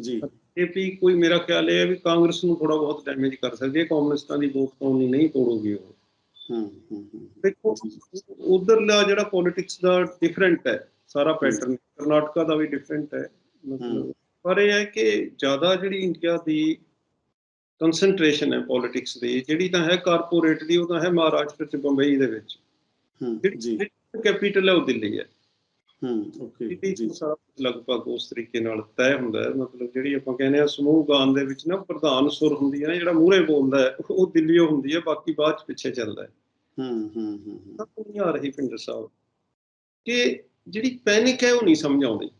Speaker 1: ਜੀ।
Speaker 2: ਬੀਜੇਪੀ ਕੋਈ ਮੇਰਾ ਖਿਆਲ ਹੈ ਵੀ ਕਾਂਗਰਸ ਨੂੰ ਥੋੜਾ ਬਹੁਤ ਡੈਮੇਜ ਕਰ ਸਕਦੀ ਹੈ। ਕਮਿਊਨਿਸਟਾਂ ਦੀ ਵੋਟ ਪਾਉਣੀ ਨਹੀਂ ਤੋੜੂਗੀ ਉਹ। ਦੇਖੋ ਉਧਰਲਾ ਜਿਹੜਾ ਪੋਲਿਟਿਕਸ ਦਾ ਡਿਫਰੈਂਟ ਹੈ ਸਾਰਾ ਪੈਟਰਨ ਕਰਨਾਟਕਾ ਦਾ ਵੀ ਡਿਫਰੈਂਟ ਹੈ ਮਤਲਬ। ਪਰ ਇਹ ਹੈ ਕਿ ਜ਼ਿਆਦਾ ਜਿਹੜੀ ਇੰਡੀਆ ਦੀ ਕਨਸੈਂਟਰੇਸ਼ਨ ਹੈ ਪੋਲਿਟਿਕਸ ਦੀ ਜਿਹੜੀ ਤਾਂ ਹੈ ਕਾਰਪੋਰੇਟ ਦੀ ਉਹ ਤਾਂ ਹੈ ਮਹਾਰਾਸ਼ਟਰ ਚ ਬੰਬਈ ਦੇ ਵਿੱਚ।
Speaker 1: ਹੂੰ ਜੀ।
Speaker 2: ਕੈਪੀਟਲ ਹੈ ਉਹ ਦਿੱਲੀ ਹੈ।
Speaker 1: ਹੂੰ ਓਕੇ ਜੀ।
Speaker 2: ਸਾਰਾ ਲਗਭਗ ਉਸ ਤਰੀਕੇ ਨਾਲ ਤੈਅ ਹੁੰਦਾ ਹੈ ਮਤਲਬ ਜਿਹੜੀ ਆਪਾਂ ਕਹਿੰਦੇ ਆ ਸਮੂਹ ਗਾਨ ਦੇ ਵਿੱਚ ਨਾ ਪ੍ਰਧਾਨ ਸੁਰ ਹੁੰਦੀ ਹੈ ਨਾ ਜਿਹੜਾ ਮੂਹਰੇ ਬੋਲਦਾ ਹੈ ਉਹ ਦਿੱਲੀੋਂ ਹੁੰਦੀ ਹੈ ਬਾਕੀ ਬਾਅਦ ਚ ਪਿੱਛੇ ਚੱਲਦਾ ਹੈ।
Speaker 1: ਹੂੰ ਹੂੰ ਹੂੰ
Speaker 2: ਤਾਂ ਨਹੀਂ ਆ ਰਹੀ ਪਿੰਡਰ ਸਾਹਿਬ। ਕਿ ਜਿਹੜੀ ਪੈਨਿਕ ਹੈ ਉਹ ਨਹੀਂ ਸਮਝ ਆਉਂਦੀ।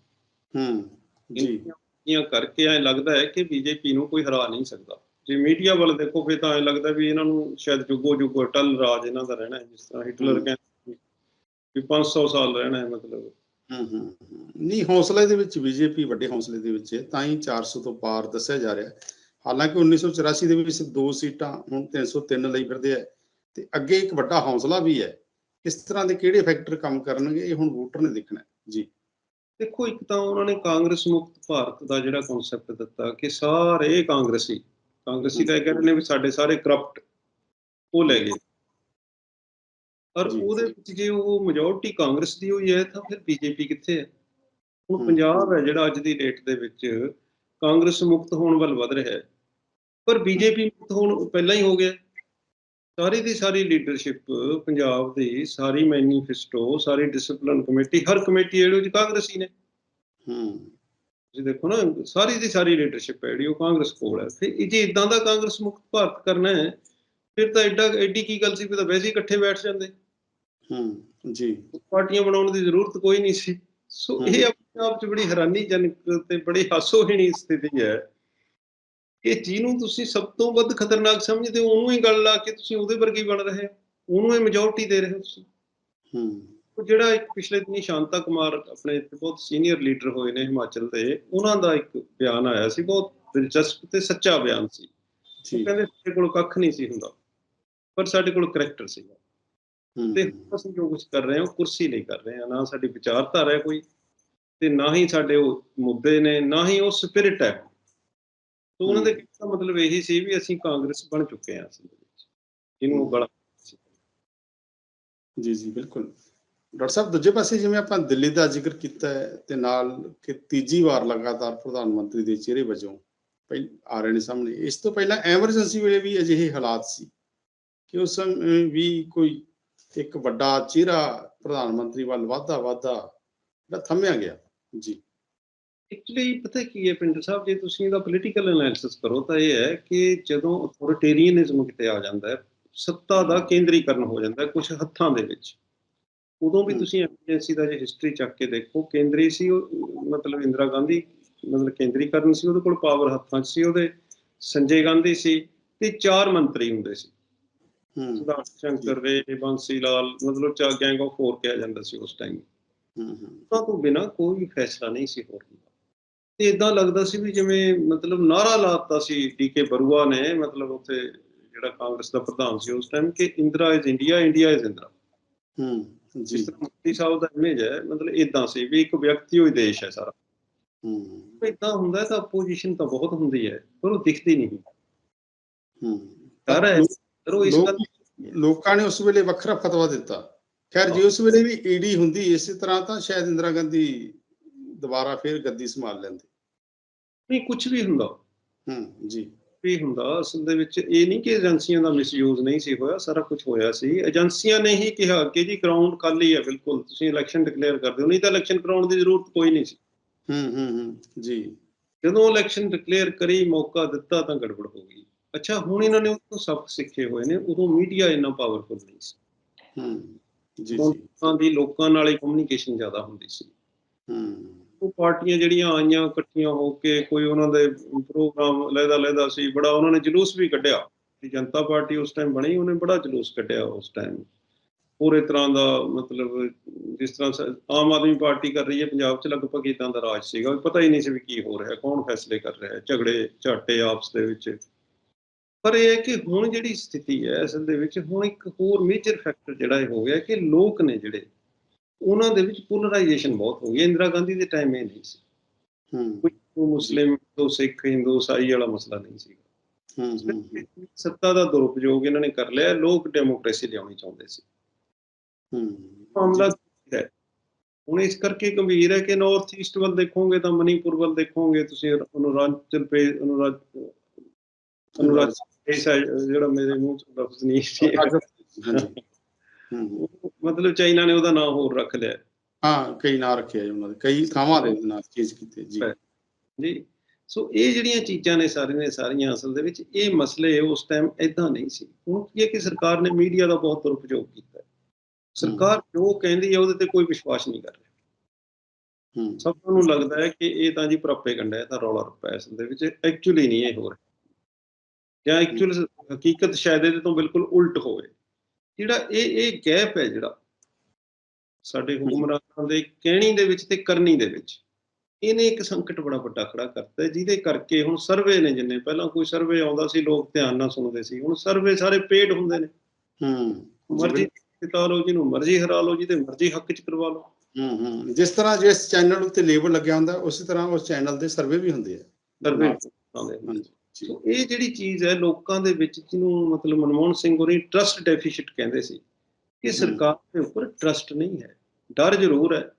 Speaker 1: ਹੂੰ ਜੀ।
Speaker 2: ਇਹ ਕਰਕੇ ਐ ਲੱਗਦਾ ਹੈ ਕਿ ਬੀਜੇਪੀ ਨੂੰ ਕੋਈ ਹਰਾ ਨਹੀਂ ਸਕਦਾ। ਜੇ ਮੀਡੀਆ ਵੱਲ ਦੇਖੋ ਫਿਰ ਤਾਂ ਐ ਲੱਗਦਾ ਵੀ ਇਹਨਾਂ ਨੂੰ ਸ਼ਾਇਦ ਜੁਗੋ ਜੁਗੋ ਅਟਲ ਰਾਜ ਇਹਨਾਂ ਦਾ ਰਹਿਣਾ ਹੈ ਜਿਸ ਤਰ੍ਹਾਂ ਹਿਟਲਰ। ਕਹਿੰਦਾ ਵੀ 500 ਸਾਲ ਰਹਿਣਾ ਹੈ ਮਤਲਬ।
Speaker 1: ਹੂੰ ਹੂੰ। ਨਹੀਂ ਹੌਸਲੇ ਦੇ ਵਿੱਚ ਬੀਜੇਪੀ ਵੱਡੇ ਹੌਸਲੇ ਦੇ ਵਿੱਚ ਹੈ ਤਾਂ ਹੀ 400 ਤੋਂ ਪਾਰ ਦੱਸਿਆ ਜਾ ਰਿਹਾ। ਹਾਲਾਂਕਿ 1984 ਦੇ ਵਿੱਚ ਦੋ ਸੀਟਾਂ ਹੁਣ 303 ਲਈ ਫਿਰਦੇ ਆ ਤੇ ਅੱਗੇ ਇੱਕ ਵੱਡਾ ਹੌਸਲਾ ਵੀ ਹੈ ਕਿਸ ਤਰ੍ਹਾਂ ਦੇ ਕਿਹੜੇ ਫੈਕਟਰ ਕੰਮ ਕਰਨਗੇ ਇਹ ਹੁਣ ਵੋਟਰ ਨੇ ਦੇਖਣਾ। ਜੀ
Speaker 2: ਦੇਖੋ ਇੱਕ ਤਾਂ ਉਹਨਾਂ ਨੇ ਕਾਂਗਰਸ ਮੁਕਤ ਭਾਰਤ ਦਾ ਜਿਹੜਾ ਕਨਸੈਪਟ ਦਿੱਤਾ ਕਿ ਸਾਰੇ ਕਾਂਗਰਸੀ ਕਾਂਗਰਸੀ ਤਾਂ ਇਹ ਕਹਿੰਦੇ ਨੇ ਵੀ ਸਾਡੇ ਸਾਰੇ ਕਰਪਟ ਉਹ ਲੈ ਗਏ
Speaker 1: ਜੀ।
Speaker 2: ਉਹਦੇ ਵਿੱਚ ਜੇ ਉਹ ਮੈਜੋਰਟੀ ਕਾਂਗਰਸ ਦੀ ਹੋਈ ਹੈ ਤਾਂ ਫਿਰ ਬੀਜੇਪੀ ਕਿੱਥੇ ਹੈ ਹੁਣ। ਪੰਜਾਬ ਹੈ ਜਿਹੜਾ ਅੱਜ ਦੀ ਡੇਟ ਦੇ ਵਿੱਚ ਕਾਂਗਰਸ ਮੁਕਤ ਹੋਣ ਵੱਲ ਵਧ ਰਿਹਾ ਹੈ ਪਰ ਬੀਜੇਪੀ ਮੁਕਤ ਹੋਣ ਪਹਿਲਾਂ ਹੀ ਹੋ ਗਿਆ ਸਾਰੀ ਦੀ ਸਾਰੀ ਲੀਡਰਸ਼ਿਪ ਪੰਜਾਬ ਦੀ ਸਾਰੀ ਮੈਨੀਫੈਸਟੋ ਸਾਰੀ ਡਿਸਪਲਿਨ ਕਮੇਟੀ ਹਰ ਕਮੇਟੀ ਜਿਹੜੀ ਉਹ ਕਾਂਗਰਸੀ ਨੇ।
Speaker 1: ਹੂੰ।
Speaker 2: ਤੁਸੀਂ ਦੇਖੋ ਨਾ ਸਾਰੀ ਦੀ ਸਾਰੀ ਲੀਡਰਸ਼ਿਪ ਹੈ ਜਿਹੜੀ ਉਹ ਕਾਂਗਰਸ ਕੋਲ ਹੈ। ਫਿਰ ਜੇ ਇਦਾਂ ਦਾ ਕਾਂਗਰਸ ਮੁਕਤ ਭਾਰਤ ਕਰਨਾ ਹੈ ਫਿਰ ਤਾਂ ਐਡਾ ਐਡੀ ਕੀ ਗੱਲ ਸੀ ਫਿਰ ਤਾਂ ਵੈਸੇ ਹੀ ਇਕੱਠੇ ਬੈਠ ਜਾਂਦੇ।
Speaker 1: ਹੂੰ ਜੀ।
Speaker 2: ਪਾਰਟੀਆਂ ਬਣਾਉਣ ਦੀ ਜ਼ਰੂਰਤ ਕੋਈ ਨਹੀਂ ਸੀ। ਸੋ। ਇਹ ਆਪਣੇ ਆਪ 'ਚ ਬੜੀ ਹੈਰਾਨੀਜਨਕ ਤੇ ਬੜੀ ਹਾਸੋਹੀਣੀ ਸਥਿਤੀ ਹੈ। ਕਿ ਜਿਹਨੂੰ ਤੁਸੀਂ ਸਭ ਤੋਂ ਵੱਧ ਖਤਰਨਾਕ ਸਮਝਦੇ ਹੋ ਉਹਨੂੰ ਹੀ ਗੱਲ ਲਾ ਕੇ ਤੁਸੀਂ ਉਹਦੇ ਵਰਗੀ ਬਣ ਰਹੇ ਹੋ। ਉਹਨੂੰ ਹੀ ਮੈਜੋਰਟੀ ਦੇ ਰਹੇ ਹੋ ਤੁਸੀਂ।
Speaker 1: ਹੂੰ।
Speaker 2: ਉਹ ਜਿਹੜਾ ਇੱਕ ਪਿਛਲੇ ਦਿਨੀ ਸ਼ਾਂਤਾ ਕੁਮਾਰ ਆਪਣੇ ਬਹੁਤ ਸੀਨੀਅਰ ਲੀਡਰ ਹੋਏ ਨੇ ਹਿਮਾਚਲ ਦੇ ਉਹਨਾਂ ਦਾ ਇੱਕ ਬਿਆਨ ਆਇਆ ਸੀ ਬਹੁਤ ਦਿਲਚਸਪ ਤੇ ਸੱਚਾ ਬਿਆਨ ਸੀ। ਉਹ ਕਹਿੰਦੇ ਸਾਡੇ ਕੋਲ ਕੱਖ ਨਹੀਂ ਸੀ ਹੁੰਦਾ ਪਰ ਸਾਡੇ ਕੋਲ ਕਰੈਕਟਰ ਸੀਗਾ। ਤੇ ਅਸੀਂ ਜੋ ਕੁਝ ਕਰ ਰਹੇ ਹਾਂ ਉਹ ਕੁਰਸੀ ਲਈ ਕਰ ਰਹੇ ਹਾਂ। ਨਾ ਸਾਡੀ ਵਿਚਾਰਧਾਰਾ ਹੈ ਕੋਈ ਤੇ ਨਾ ਹੀ ਸਾਡੇ ਉਹ ਮੁੱਦੇ ਨੇ ਨਾ ਹੀ ਉਹ ਸਪਿਰਿਟ ਹੈ। ਤੋਂ ਉਹਨਾਂ ਦੇ ਕਹਿਣ ਦਾ ਮਤਲਬ ਇਹੀ ਸੀ ਵੀ ਅਸੀਂ ਕਾਂਗਰਸ ਬਣ ਚੁੱਕੇ ਹਾਂ ਅਸਲ ਦੇ ਵਿੱਚ ਜਿਹਨੂੰ ਗਲਾ
Speaker 1: ਜੀ ਜੀ ਬਿਲਕੁਲ। ਡਾਕਟਰ ਸਾਹਿਬ ਦੂਜੇ ਪਾਸੇ ਜਿਵੇਂ ਆਪਾਂ ਦਿੱਲੀ ਦਾ ਜ਼ਿਕਰ ਕੀਤਾ ਹੈ ਤੇ ਨਾਲ ਕਿ ਤੀਜੀ ਵਾਰ ਲਗਾਤਾਰ ਪ੍ਰਧਾਨ ਮੰਤਰੀ ਦੇ ਚਿਹਰੇ ਵਜੋਂ ਪਹਿ ਆ ਰਹੇ ਨੇ ਸਾਹਮਣੇ ਇਸ ਤੋਂ ਪਹਿਲਾਂ ਐਮਰਜੈਂਸੀ ਵੇਲੇ ਵੀ ਅਜਿਹੇ ਹਾਲਾਤ ਸੀ ਕਿ ਉਸ ਸਮੇਂ ਵੀ ਕੋਈ ਇੱਕ ਵੱਡਾ ਚਿਹਰਾ ਪ੍ਰਧਾਨ ਮੰਤਰੀ ਵੱਲ ਵਾਧਾ ਵਾਧਾ ਜਿਹੜਾ ਥੰਮਿਆ ਗਿਆ। ਜੀ।
Speaker 2: ਐਕਚੁਅਲੀ ਪਤਾ ਕੀ ਹੈ ਪਿੰਡਰ ਸਾਹਿਬ ਜੇ ਤੁਸੀਂ ਇਹਦਾ ਪੋਲੀਟੀਕਲ ਐਨਾਲਿਸਿਸ ਕਰੋ ਤਾਂ ਇਹ ਹੈ ਕਿ ਜਦੋਂ ਅਥਾਰਟੇਰੀਅਨਿਜ਼ਮ ਕਿਤੇ ਆ ਜਾਂਦਾ ਹੈ ਸੱਤਾ ਦਾ ਕੇਂਦਰੀਕਰਨ ਹੋ ਜਾਂਦਾ ਹੈ ਕੁਝ ਹੱਥਾਂ ਦੇ ਵਿੱਚ। ਉਦੋਂ ਵੀ। ਤੁਸੀਂ ਐਮਰਜੈਂਸੀ ਦਾ ਜੇ ਹਿਸਟਰੀ ਚੱਕ ਕੇ ਦੇਖੋ ਕੇਂਦਰੀ ਸੀ ਮਤਲਬ ਇੰਦਰਾ ਗਾਂਧੀ ਮਤਲਬ ਕੇਂਦਰੀਕਰਨ ਸੀ ਉਹਦੇ ਕੋਲ ਪਾਵਰ ਹੱਥਾਂ 'ਚ ਸੀ ਉਹਦੇ ਸੰਜੇ ਗਾਂਧੀ ਸੀ ਤੇ ਚਾਰ ਮੰਤਰੀ ਹੁੰਦੇ ਸੀ।
Speaker 1: ਹੂੰ
Speaker 2: ਸੁਧਾਰ ਸ਼ੰਕਰ ਰੇ ਬੰਸੀ ਲਾਲ ਮਤਲਬ ਚਾ ਗੈਂਗ ਆਫ ਫੋਰ ਕਿਹਾ ਜਾਂਦਾ ਸੀ ਉਸ ਟਾਈਮ
Speaker 1: ਹੂੰ ਹੂੰ
Speaker 2: ਉਹਨਾਂ ਤੋਂ ਬਿਨਾ ਕੋਈ ਫੈਸਲਾ ਨਹੀਂ ਸੀ ਹੋ ਰਿਹਾ। ਤੇ ਇਦਾਂ ਲੱਗਦਾ ਸੀ ਵੀ ਜਿਵੇਂ ਮਤਲਬ ਨਾਰਾ ਲਾਤਾ ਸੀ ਡੀਕੇ ਬਰੂਆ ਨੇ ਮਤਲਬ ਉੱਥੇ ਜਿਹੜਾ ਕਾਂਗਰਸ ਦਾ ਪ੍ਰਧਾਨ ਸੀ ਉਸ ਟਾਈਮ ਕਿ Indira is India India is Indira
Speaker 1: ਹੂੰ ਜੀ।
Speaker 2: ਜਿਸ ਤਰ੍ਹਾਂ ਮੋਦੀ ਸਾਹਿਬ ਦਾ ਇਮੇਜ ਹੈ ਮਤਲਬ ਇਦਾਂ ਸੀ ਵੀ ਇੱਕ ਵਿਅਕਤੀ ਹੋਈ ਦੇਸ਼ ਹੈ ਸਾਰਾ।
Speaker 1: ਹੂੰ।
Speaker 2: ਇਦਾਂ ਹੁੰਦਾ ਤਾਂ ਆਪੋਜੀਸ਼ਨ ਤਾਂ ਬਹੁਤ ਹੁੰਦੀ ਹੈ ਪਰ ਉਹ ਦਿਖਦੀ ਨਹੀਂ।
Speaker 1: ਹੂੰ।
Speaker 2: ਕਰ ਹੈ ਪਰ ਉਹ ਇਸ
Speaker 1: ਲੋਕ-
Speaker 2: ਗੱਲ
Speaker 1: ਲੋਕਾਂ ਨੇ ਉਸ ਵੇਲੇ ਵੱਖਰਾ ਫਤਵਾ ਦਿੱਤਾ। ਖੈਰ ਜੇ ਉਸ ਵੇਲੇ ਵੀ ਈਡੀ ਹੁੰਦੀ ਇਸੇ ਤਰ੍ਹਾਂ ਤਾਂ ਸ਼ਾਇਦ ਇੰਦਰਾ ਗਾਂਧੀ ਦੁਬਾਰਾ ਫੇਰ ਗੱਦੀ ਸੰਭਾਲ ਲੈਂਦੇ।
Speaker 2: ਨਹੀਂ ਕੁਝ ਵੀ ਹੁੰਦਾ।
Speaker 1: ਹੂੰ ਜੀ।
Speaker 2: ਵੀ ਹੁੰਦਾ ਅਸਲ ਦੇ ਵਿੱਚ ਇਹ ਨਹੀਂ ਕਿ ਏਜੰਸੀਆਂ ਦਾ ਮਿਸਯੂਜ਼ ਨਹੀਂ ਸੀ ਹੋਇਆ ਸਾਰਾ ਕੁਝ ਹੋਇਆ ਸੀ। ਏਜੰਸੀਆਂ ਨੇ ਹੀ ਕਿਹਾ ਕਿ ਜੀ ਗਰਾਊਂਡ ਖਾਲੀ ਹੈ ਬਿਲਕੁਲ ਤੁਸੀਂ ਇਲੈਕਸ਼ਨ ਡਿਕਲੇਅਰ ਕਰ ਦਿਓ ਨਹੀਂ ਤਾਂ ਇਲੈਕਸ਼ਨ ਕਰਾਉਣ ਦੀ ਜ਼ਰੂਰਤ ਕੋਈ ਨਹੀਂ ਸੀ।
Speaker 1: ਹੂੰ ਹੂੰ ਹੂੰ ਜੀ।
Speaker 2: ਜਦੋਂ ਇਲੈਕਸ਼ਨ ਡਿਕਲੇਅਰ ਕਰੀ ਮੌਕਾ ਦਿੱਤਾ ਤਾਂ ਗੜਬੜ ਹੋ ਗਈ। ਅੱਛਾ ਹੁਣ ਇਹਨਾਂ ਨੇ ਉਹ ਸਬਕ ਸਿੱਖੇ ਹੋਏ ਨੇ ਉਦੋਂ ਮੀਡੀਆ ਇੰਨਾ ਪਾਵਰਫੁਲ ਨਹੀਂ ਸੀ।
Speaker 1: ਹੂੰ ਜੀ ਜੀ।
Speaker 2: ਲੋਕਾਂ ਦੀ ਲੋਕਾਂ ਨਾਲ ਹੀ ਕਮਿਊਨੀਕੇਸ਼ਨ ਜ਼ਿਆਦਾ ਹੁੰਦੀ ਸੀ।
Speaker 1: ਹੂੰ।
Speaker 2: ਉਹ ਪਾਰਟੀਆਂ ਜਿਹੜੀਆਂ ਆਈਆਂ ਇਕੱਠੀਆਂ ਹੋ ਕੇ ਕੋਈ ਉਹਨਾਂ ਦੇ ਪ੍ਰੋਗਰਾਮ ਲੈਦਾ ਲੈਦਾ ਸੀ, ਬੜਾ ਉਹਨਾਂ ਨੇ ਜਲੂਸ ਵੀ ਕੱਢਿਆ। ਜਨਤਾ ਪਾਰਟੀ ਉਸ ਟਾਈਮ ਬਣੀ, ਉਹਨੇ ਬੜਾ ਜਲੂਸ ਕੱਢਿਆ ਉਸ ਟਾਈਮ ਪੂਰੇ ਤਰ੍ਹਾਂ ਦਾ ਮਤਲਬ ਜਿਸ ਤਰ੍ਹਾਂ ਆਮ ਆਦਮੀ ਪਾਰਟੀ ਕਰ ਰਹੀ ਹੈ, ਪੰਜਾਬ 'ਚ ਲਗਭਗ ਇਦਾਂ ਦਾ ਰਾਜ ਸੀਗਾ। ਪਤਾ ਹੀ ਨਹੀਂ ਸੀ ਵੀ ਕੀ ਹੋ ਰਿਹਾ, ਕੌਣ ਫੈਸਲੇ ਕਰ ਰਿਹਾ ਹੈ, ਝਗੜੇ, ਝਾਟੇ ਆਪਸ ਦੇ ਵਿੱਚ। ਪਰ ਇਹ ਹੈ ਕਿ ਹੁਣ ਜਿਹੜੀ ਸਥਿਤੀ ਹੈ ਅਸਲ ਦੇ ਵਿੱਚ ਹੁਣ ਇੱਕ ਹੋਰ ਮੇਜਰ ਫੈਕਟਰ ਜਿਹੜਾ ਇਹ ਹੋ ਗਿਆ ਕਿ ਲੋਕ ਨੇ ਜਿਹੜੇ ਉਹਨਾਂ ਦੇ ਵਿੱਚ ਪੋਲਰਾਈਜੇਸ਼ਨ ਬਹੁਤ ਹੋ ਗਈ ਇੰਦਰਾ ਗਾਂਧੀ ਦੇ ਟਾਈਮ ਇਹ ਨਹੀਂ ਸੀ।
Speaker 1: ਹੂੰ।
Speaker 2: ਕੋਈ ਮੁਸਲਿਮ ਤੋਂ ਸਿੱਖ ਹਿੰਦੂ ਸਾਈ ਵਾਲਾ ਮਸਲਾ ਨਹੀਂ ਸੀ।
Speaker 1: ਹੂੰ
Speaker 2: ਸੱਤਾ ਦਾ ਦੁਰਉਪਯੋਗ ਇਹਨਾਂ ਨੇ ਕਰ ਲਿਆ। ਲੋਕ ਡੈਮੋਕ੍ਰੇਸੀ ਲਿਆਉਣੀ ਚਾਹੁੰਦੇ ਸੀ।
Speaker 1: ਹੂੰ।
Speaker 2: ਮਾਮਲਾ ਹੈ। ਹੁਣ ਇਸ ਕਰਕੇ ਗੰਭੀਰ ਹੈ ਕਿ ਨਾਰਥ ਈਸਟ ਵੱਲ ਦੇਖੋਗੇ ਤਾਂ ਮਨੀਪੁਰ ਵੱਲ ਦੇਖੋਗੇ। ਤੁਸੀਂ ਅਨੁਰਾਚਲ ਪੇ ਅਨੁਰਾਜ ਅਨੁਰਾਜ ਪ੍ਰਦੇਸ਼ ਹੈ ਜਿਹੜਾ ਮੇਰੇ ਮੂੰਹ ਚ ਲਫ਼ਜ਼ ਨਹੀਂ ਸੀ।
Speaker 1: ਹਾਂਜੀ।
Speaker 2: ਮਤਲਬ ਚਾਈਨਾ ਨੇ ਉਹਦਾ ਨਾਮ ਹੋਰ ਰੱਖ ਲਿਆ।
Speaker 1: ਹਾਂ ਕਈ ਨਾਂ ਰੱਖੇ ਆ ਜੀ ਉਹਨਾਂ ਦੇ। ਕਈ ਥਾਵਾਂ ਦੇ ਨਾਂ ਚੇਂਜ ਕੀਤੇ ਜੀ।
Speaker 2: ਜੀ। ਸੋ ਇਹ ਜਿਹੜੀਆਂ ਚੀਜ਼ਾਂ ਨੇ ਸਾਰੀਆਂ ਨੇ ਸਾਰੀਆਂ ਅਸਲ ਦੇ ਵਿੱਚ ਇਹ ਮਸਲੇ ਉਸ ਟਾਈਮ ਐਦਾਂ ਨਹੀਂ ਸੀ। ਹੁਣ ਕੀ ਹੈ ਕਿ ਸਰਕਾਰ ਨੇ ਮੀਡੀਆ ਦਾ ਬਹੁਤ ਦੁਰਉਪਯੋਗ ਕੀਤਾ। ਸਰਕਾਰ ਜੋ ਕਹਿੰਦੀ ਹੈ ਉਹਦੇ ਤੇ ਕੋਈ ਵਿਸ਼ਵਾਸ ਨਹੀਂ ਕਰ ਰਿਹਾ।
Speaker 1: ਹੂੰ।
Speaker 2: ਸਭ ਨੂੰ ਲੱਗਦਾ ਹੈ ਕਿ ਇਹ ਤਾਂ ਜੀ ਪ੍ਰੋਪੇਗੈਂਡਾ ਹੈ ਤਾਂ ਰੌਲਾ ਰੱਪਾ ਅਸਲ ਦੇ ਵਿੱਚ। ਐਕਚੁਅਲੀ ਨਹੀਂ ਇਹ ਹੋ ਰਿਹਾ। ਜਾਂ ਐਕਚੁਅਲ ਹਕੀਕਤ ਸ਼ਾਇਦ ਇਹਦੇ ਤੋਂ ਬਿਲਕੁਲ ਉਲਟ ਹੋਵੇ। ਜਿਹੜਾ ਇਹ ਇਹ ਗੈਪ ਹੈ ਜਿਹੜਾ ਸਾਡੇ ਹੁਕਮਰਾਨਾਂ ਦੇ ਕਹਿਣੀ ਦੇ ਵਿੱਚ ਤੇ ਕਰਨੀ ਦੇ ਵਿੱਚ ਇਹਨੇ ਇੱਕ ਸੰਕਟ ਬੜਾ ਵੱਡਾ ਖੜਾ ਕਰਤਾ ਜਿਹਦੇ ਕਰਕੇ ਹੁਣ ਸਰਵੇ ਨੇ ਜਿੰਨੇ ਪਹਿਲਾਂ ਕੋਈ ਸਰਵੇ ਆਉਂਦਾ ਸੀ ਲੋਕ ਧਿਆਨ ਨਾਲ ਸੁਣਦੇ ਸੀ ਹੁਣ ਸਰਵੇ ਸਾਰੇ ਪੇਡ ਹੁੰਦੇ ਨੇ।
Speaker 1: ਹੂੰ
Speaker 2: ਮਰਜ਼ੀ ਜਿਤਾ ਲਓ ਜਿਹਨੂੰ ਮਰਜ਼ੀ ਹਰਾ ਲਓ ਜਿਹਦੇ ਮਰਜ਼ੀ ਹੱਕ 'ਚ ਕਰਵਾ ਲਓ।
Speaker 1: ਹੂੰ ਹੂੰ ਜਿਸ ਤਰ੍ਹਾਂ ਜਿਸ ਚੈਨਲ ਉੱਤੇ ਲੇਬਲ ਲੱਗਿਆ ਹੁੰਦਾ ਉਸੇ ਤਰ੍ਹਾਂ ਉਸ ਚੈਨਲ ਦੇ ਸਰਵੇ ਵੀ ਹੁੰਦੇ ਆ।
Speaker 2: ਸਰਵੇ
Speaker 1: ਹਾਂਜੀ।
Speaker 2: ਸੋ ਇਹ ਜਿਹੜੀ ਚੀਜ਼ ਹੈ ਲੋਕਾਂ ਦੇ ਵਿੱਚ ਜਿਹਨੂੰ ਮਤਲਬ ਮਨਮੋਹਨ ਸਿੰਘ ਹੋਰੀ ਟਰਸਟ ਡੈਫੀਸ਼ੀਟ ਕਹਿੰਦੇ ਸੀ ਕਿ। ਸਰਕਾਰ ਦੇ ਉੱਪਰ ਟਰਸਟ ਨਹੀਂ ਹੈ। ਡਰ ਜ਼ਰੂਰ ਹੈ।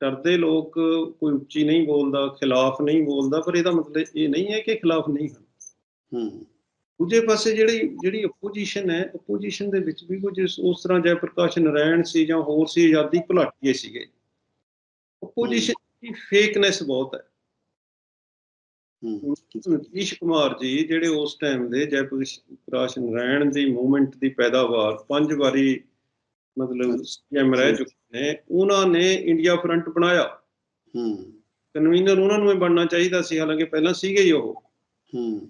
Speaker 2: ਡਰਦੇ ਲੋਕ ਕੋਈ ਉੱਚੀ ਨਹੀਂ ਬੋਲਦਾ ਖਿਲਾਫ ਨਹੀਂ ਬੋਲਦਾ ਪਰ ਇਹਦਾ ਮਤਲਬ ਇਹ ਨਹੀਂ ਹੈ ਕਿ ਖਿਲਾਫ ਨਹੀਂ ਹਨ।
Speaker 1: ਹੂੰ।
Speaker 2: ਦੂਜੇ ਪਾਸੇ ਜਿਹੜੀ ਜਿਹੜੀ ਆਪੋਜੀਸ਼ਨ ਹੈ ਆਪੋਜੀਸ਼ਨ ਦੇ ਵਿੱਚ ਵੀ ਕੁਝ ਉਸ ਤਰ੍ਹਾਂ ਜੈ ਪ੍ਰਕਾਸ਼ ਨਰਾਇਣ ਸੀ ਜਾਂ ਹੋਰ ਸੀ ਆਜ਼ਾਦੀ ਘੁਲਾਟੀਏ ਸੀਗੇ। ਆਪੋਜੀਸ਼ਨ ਦੀ ਫੇਕਨੈਸ ਬਹੁਤ ਹੈ। ਨਤੀਸ਼ ਕੁਮਾਰ ਜੀ ਜਿਹੜੇ ਉਸ ਟਾਈਮ ਦੇ ਜੈ ਪ੍ਰਕਾਸ਼ ਨਰਾਇਣ ਦੀ ਮੂਵਮੈਂਟ ਦੀ ਪੈਦਾਵਾਰ ਪੰਜ ਵਾਰੀ ਮਤਲਬ ਸੀਐਮ ਰਹਿ ਚੁੱਕੇ ਨੇ ਉਹਨਾਂ ਨੇ ਇੰਡੀਆ ਫਰੰਟ ਬਣਾਇਆ।
Speaker 1: ਹੂੰ।
Speaker 2: ਕਨਵੀਨਰ ਉਹਨਾਂ ਨੂੰ ਹੀ ਬਣਨਾ ਚਾਹੀਦਾ ਸੀ ਹਾਲਾਂਕਿ ਪਹਿਲਾਂ ਸੀਗੇ ਹੀ ਉਹ।
Speaker 1: ਹੂੰ।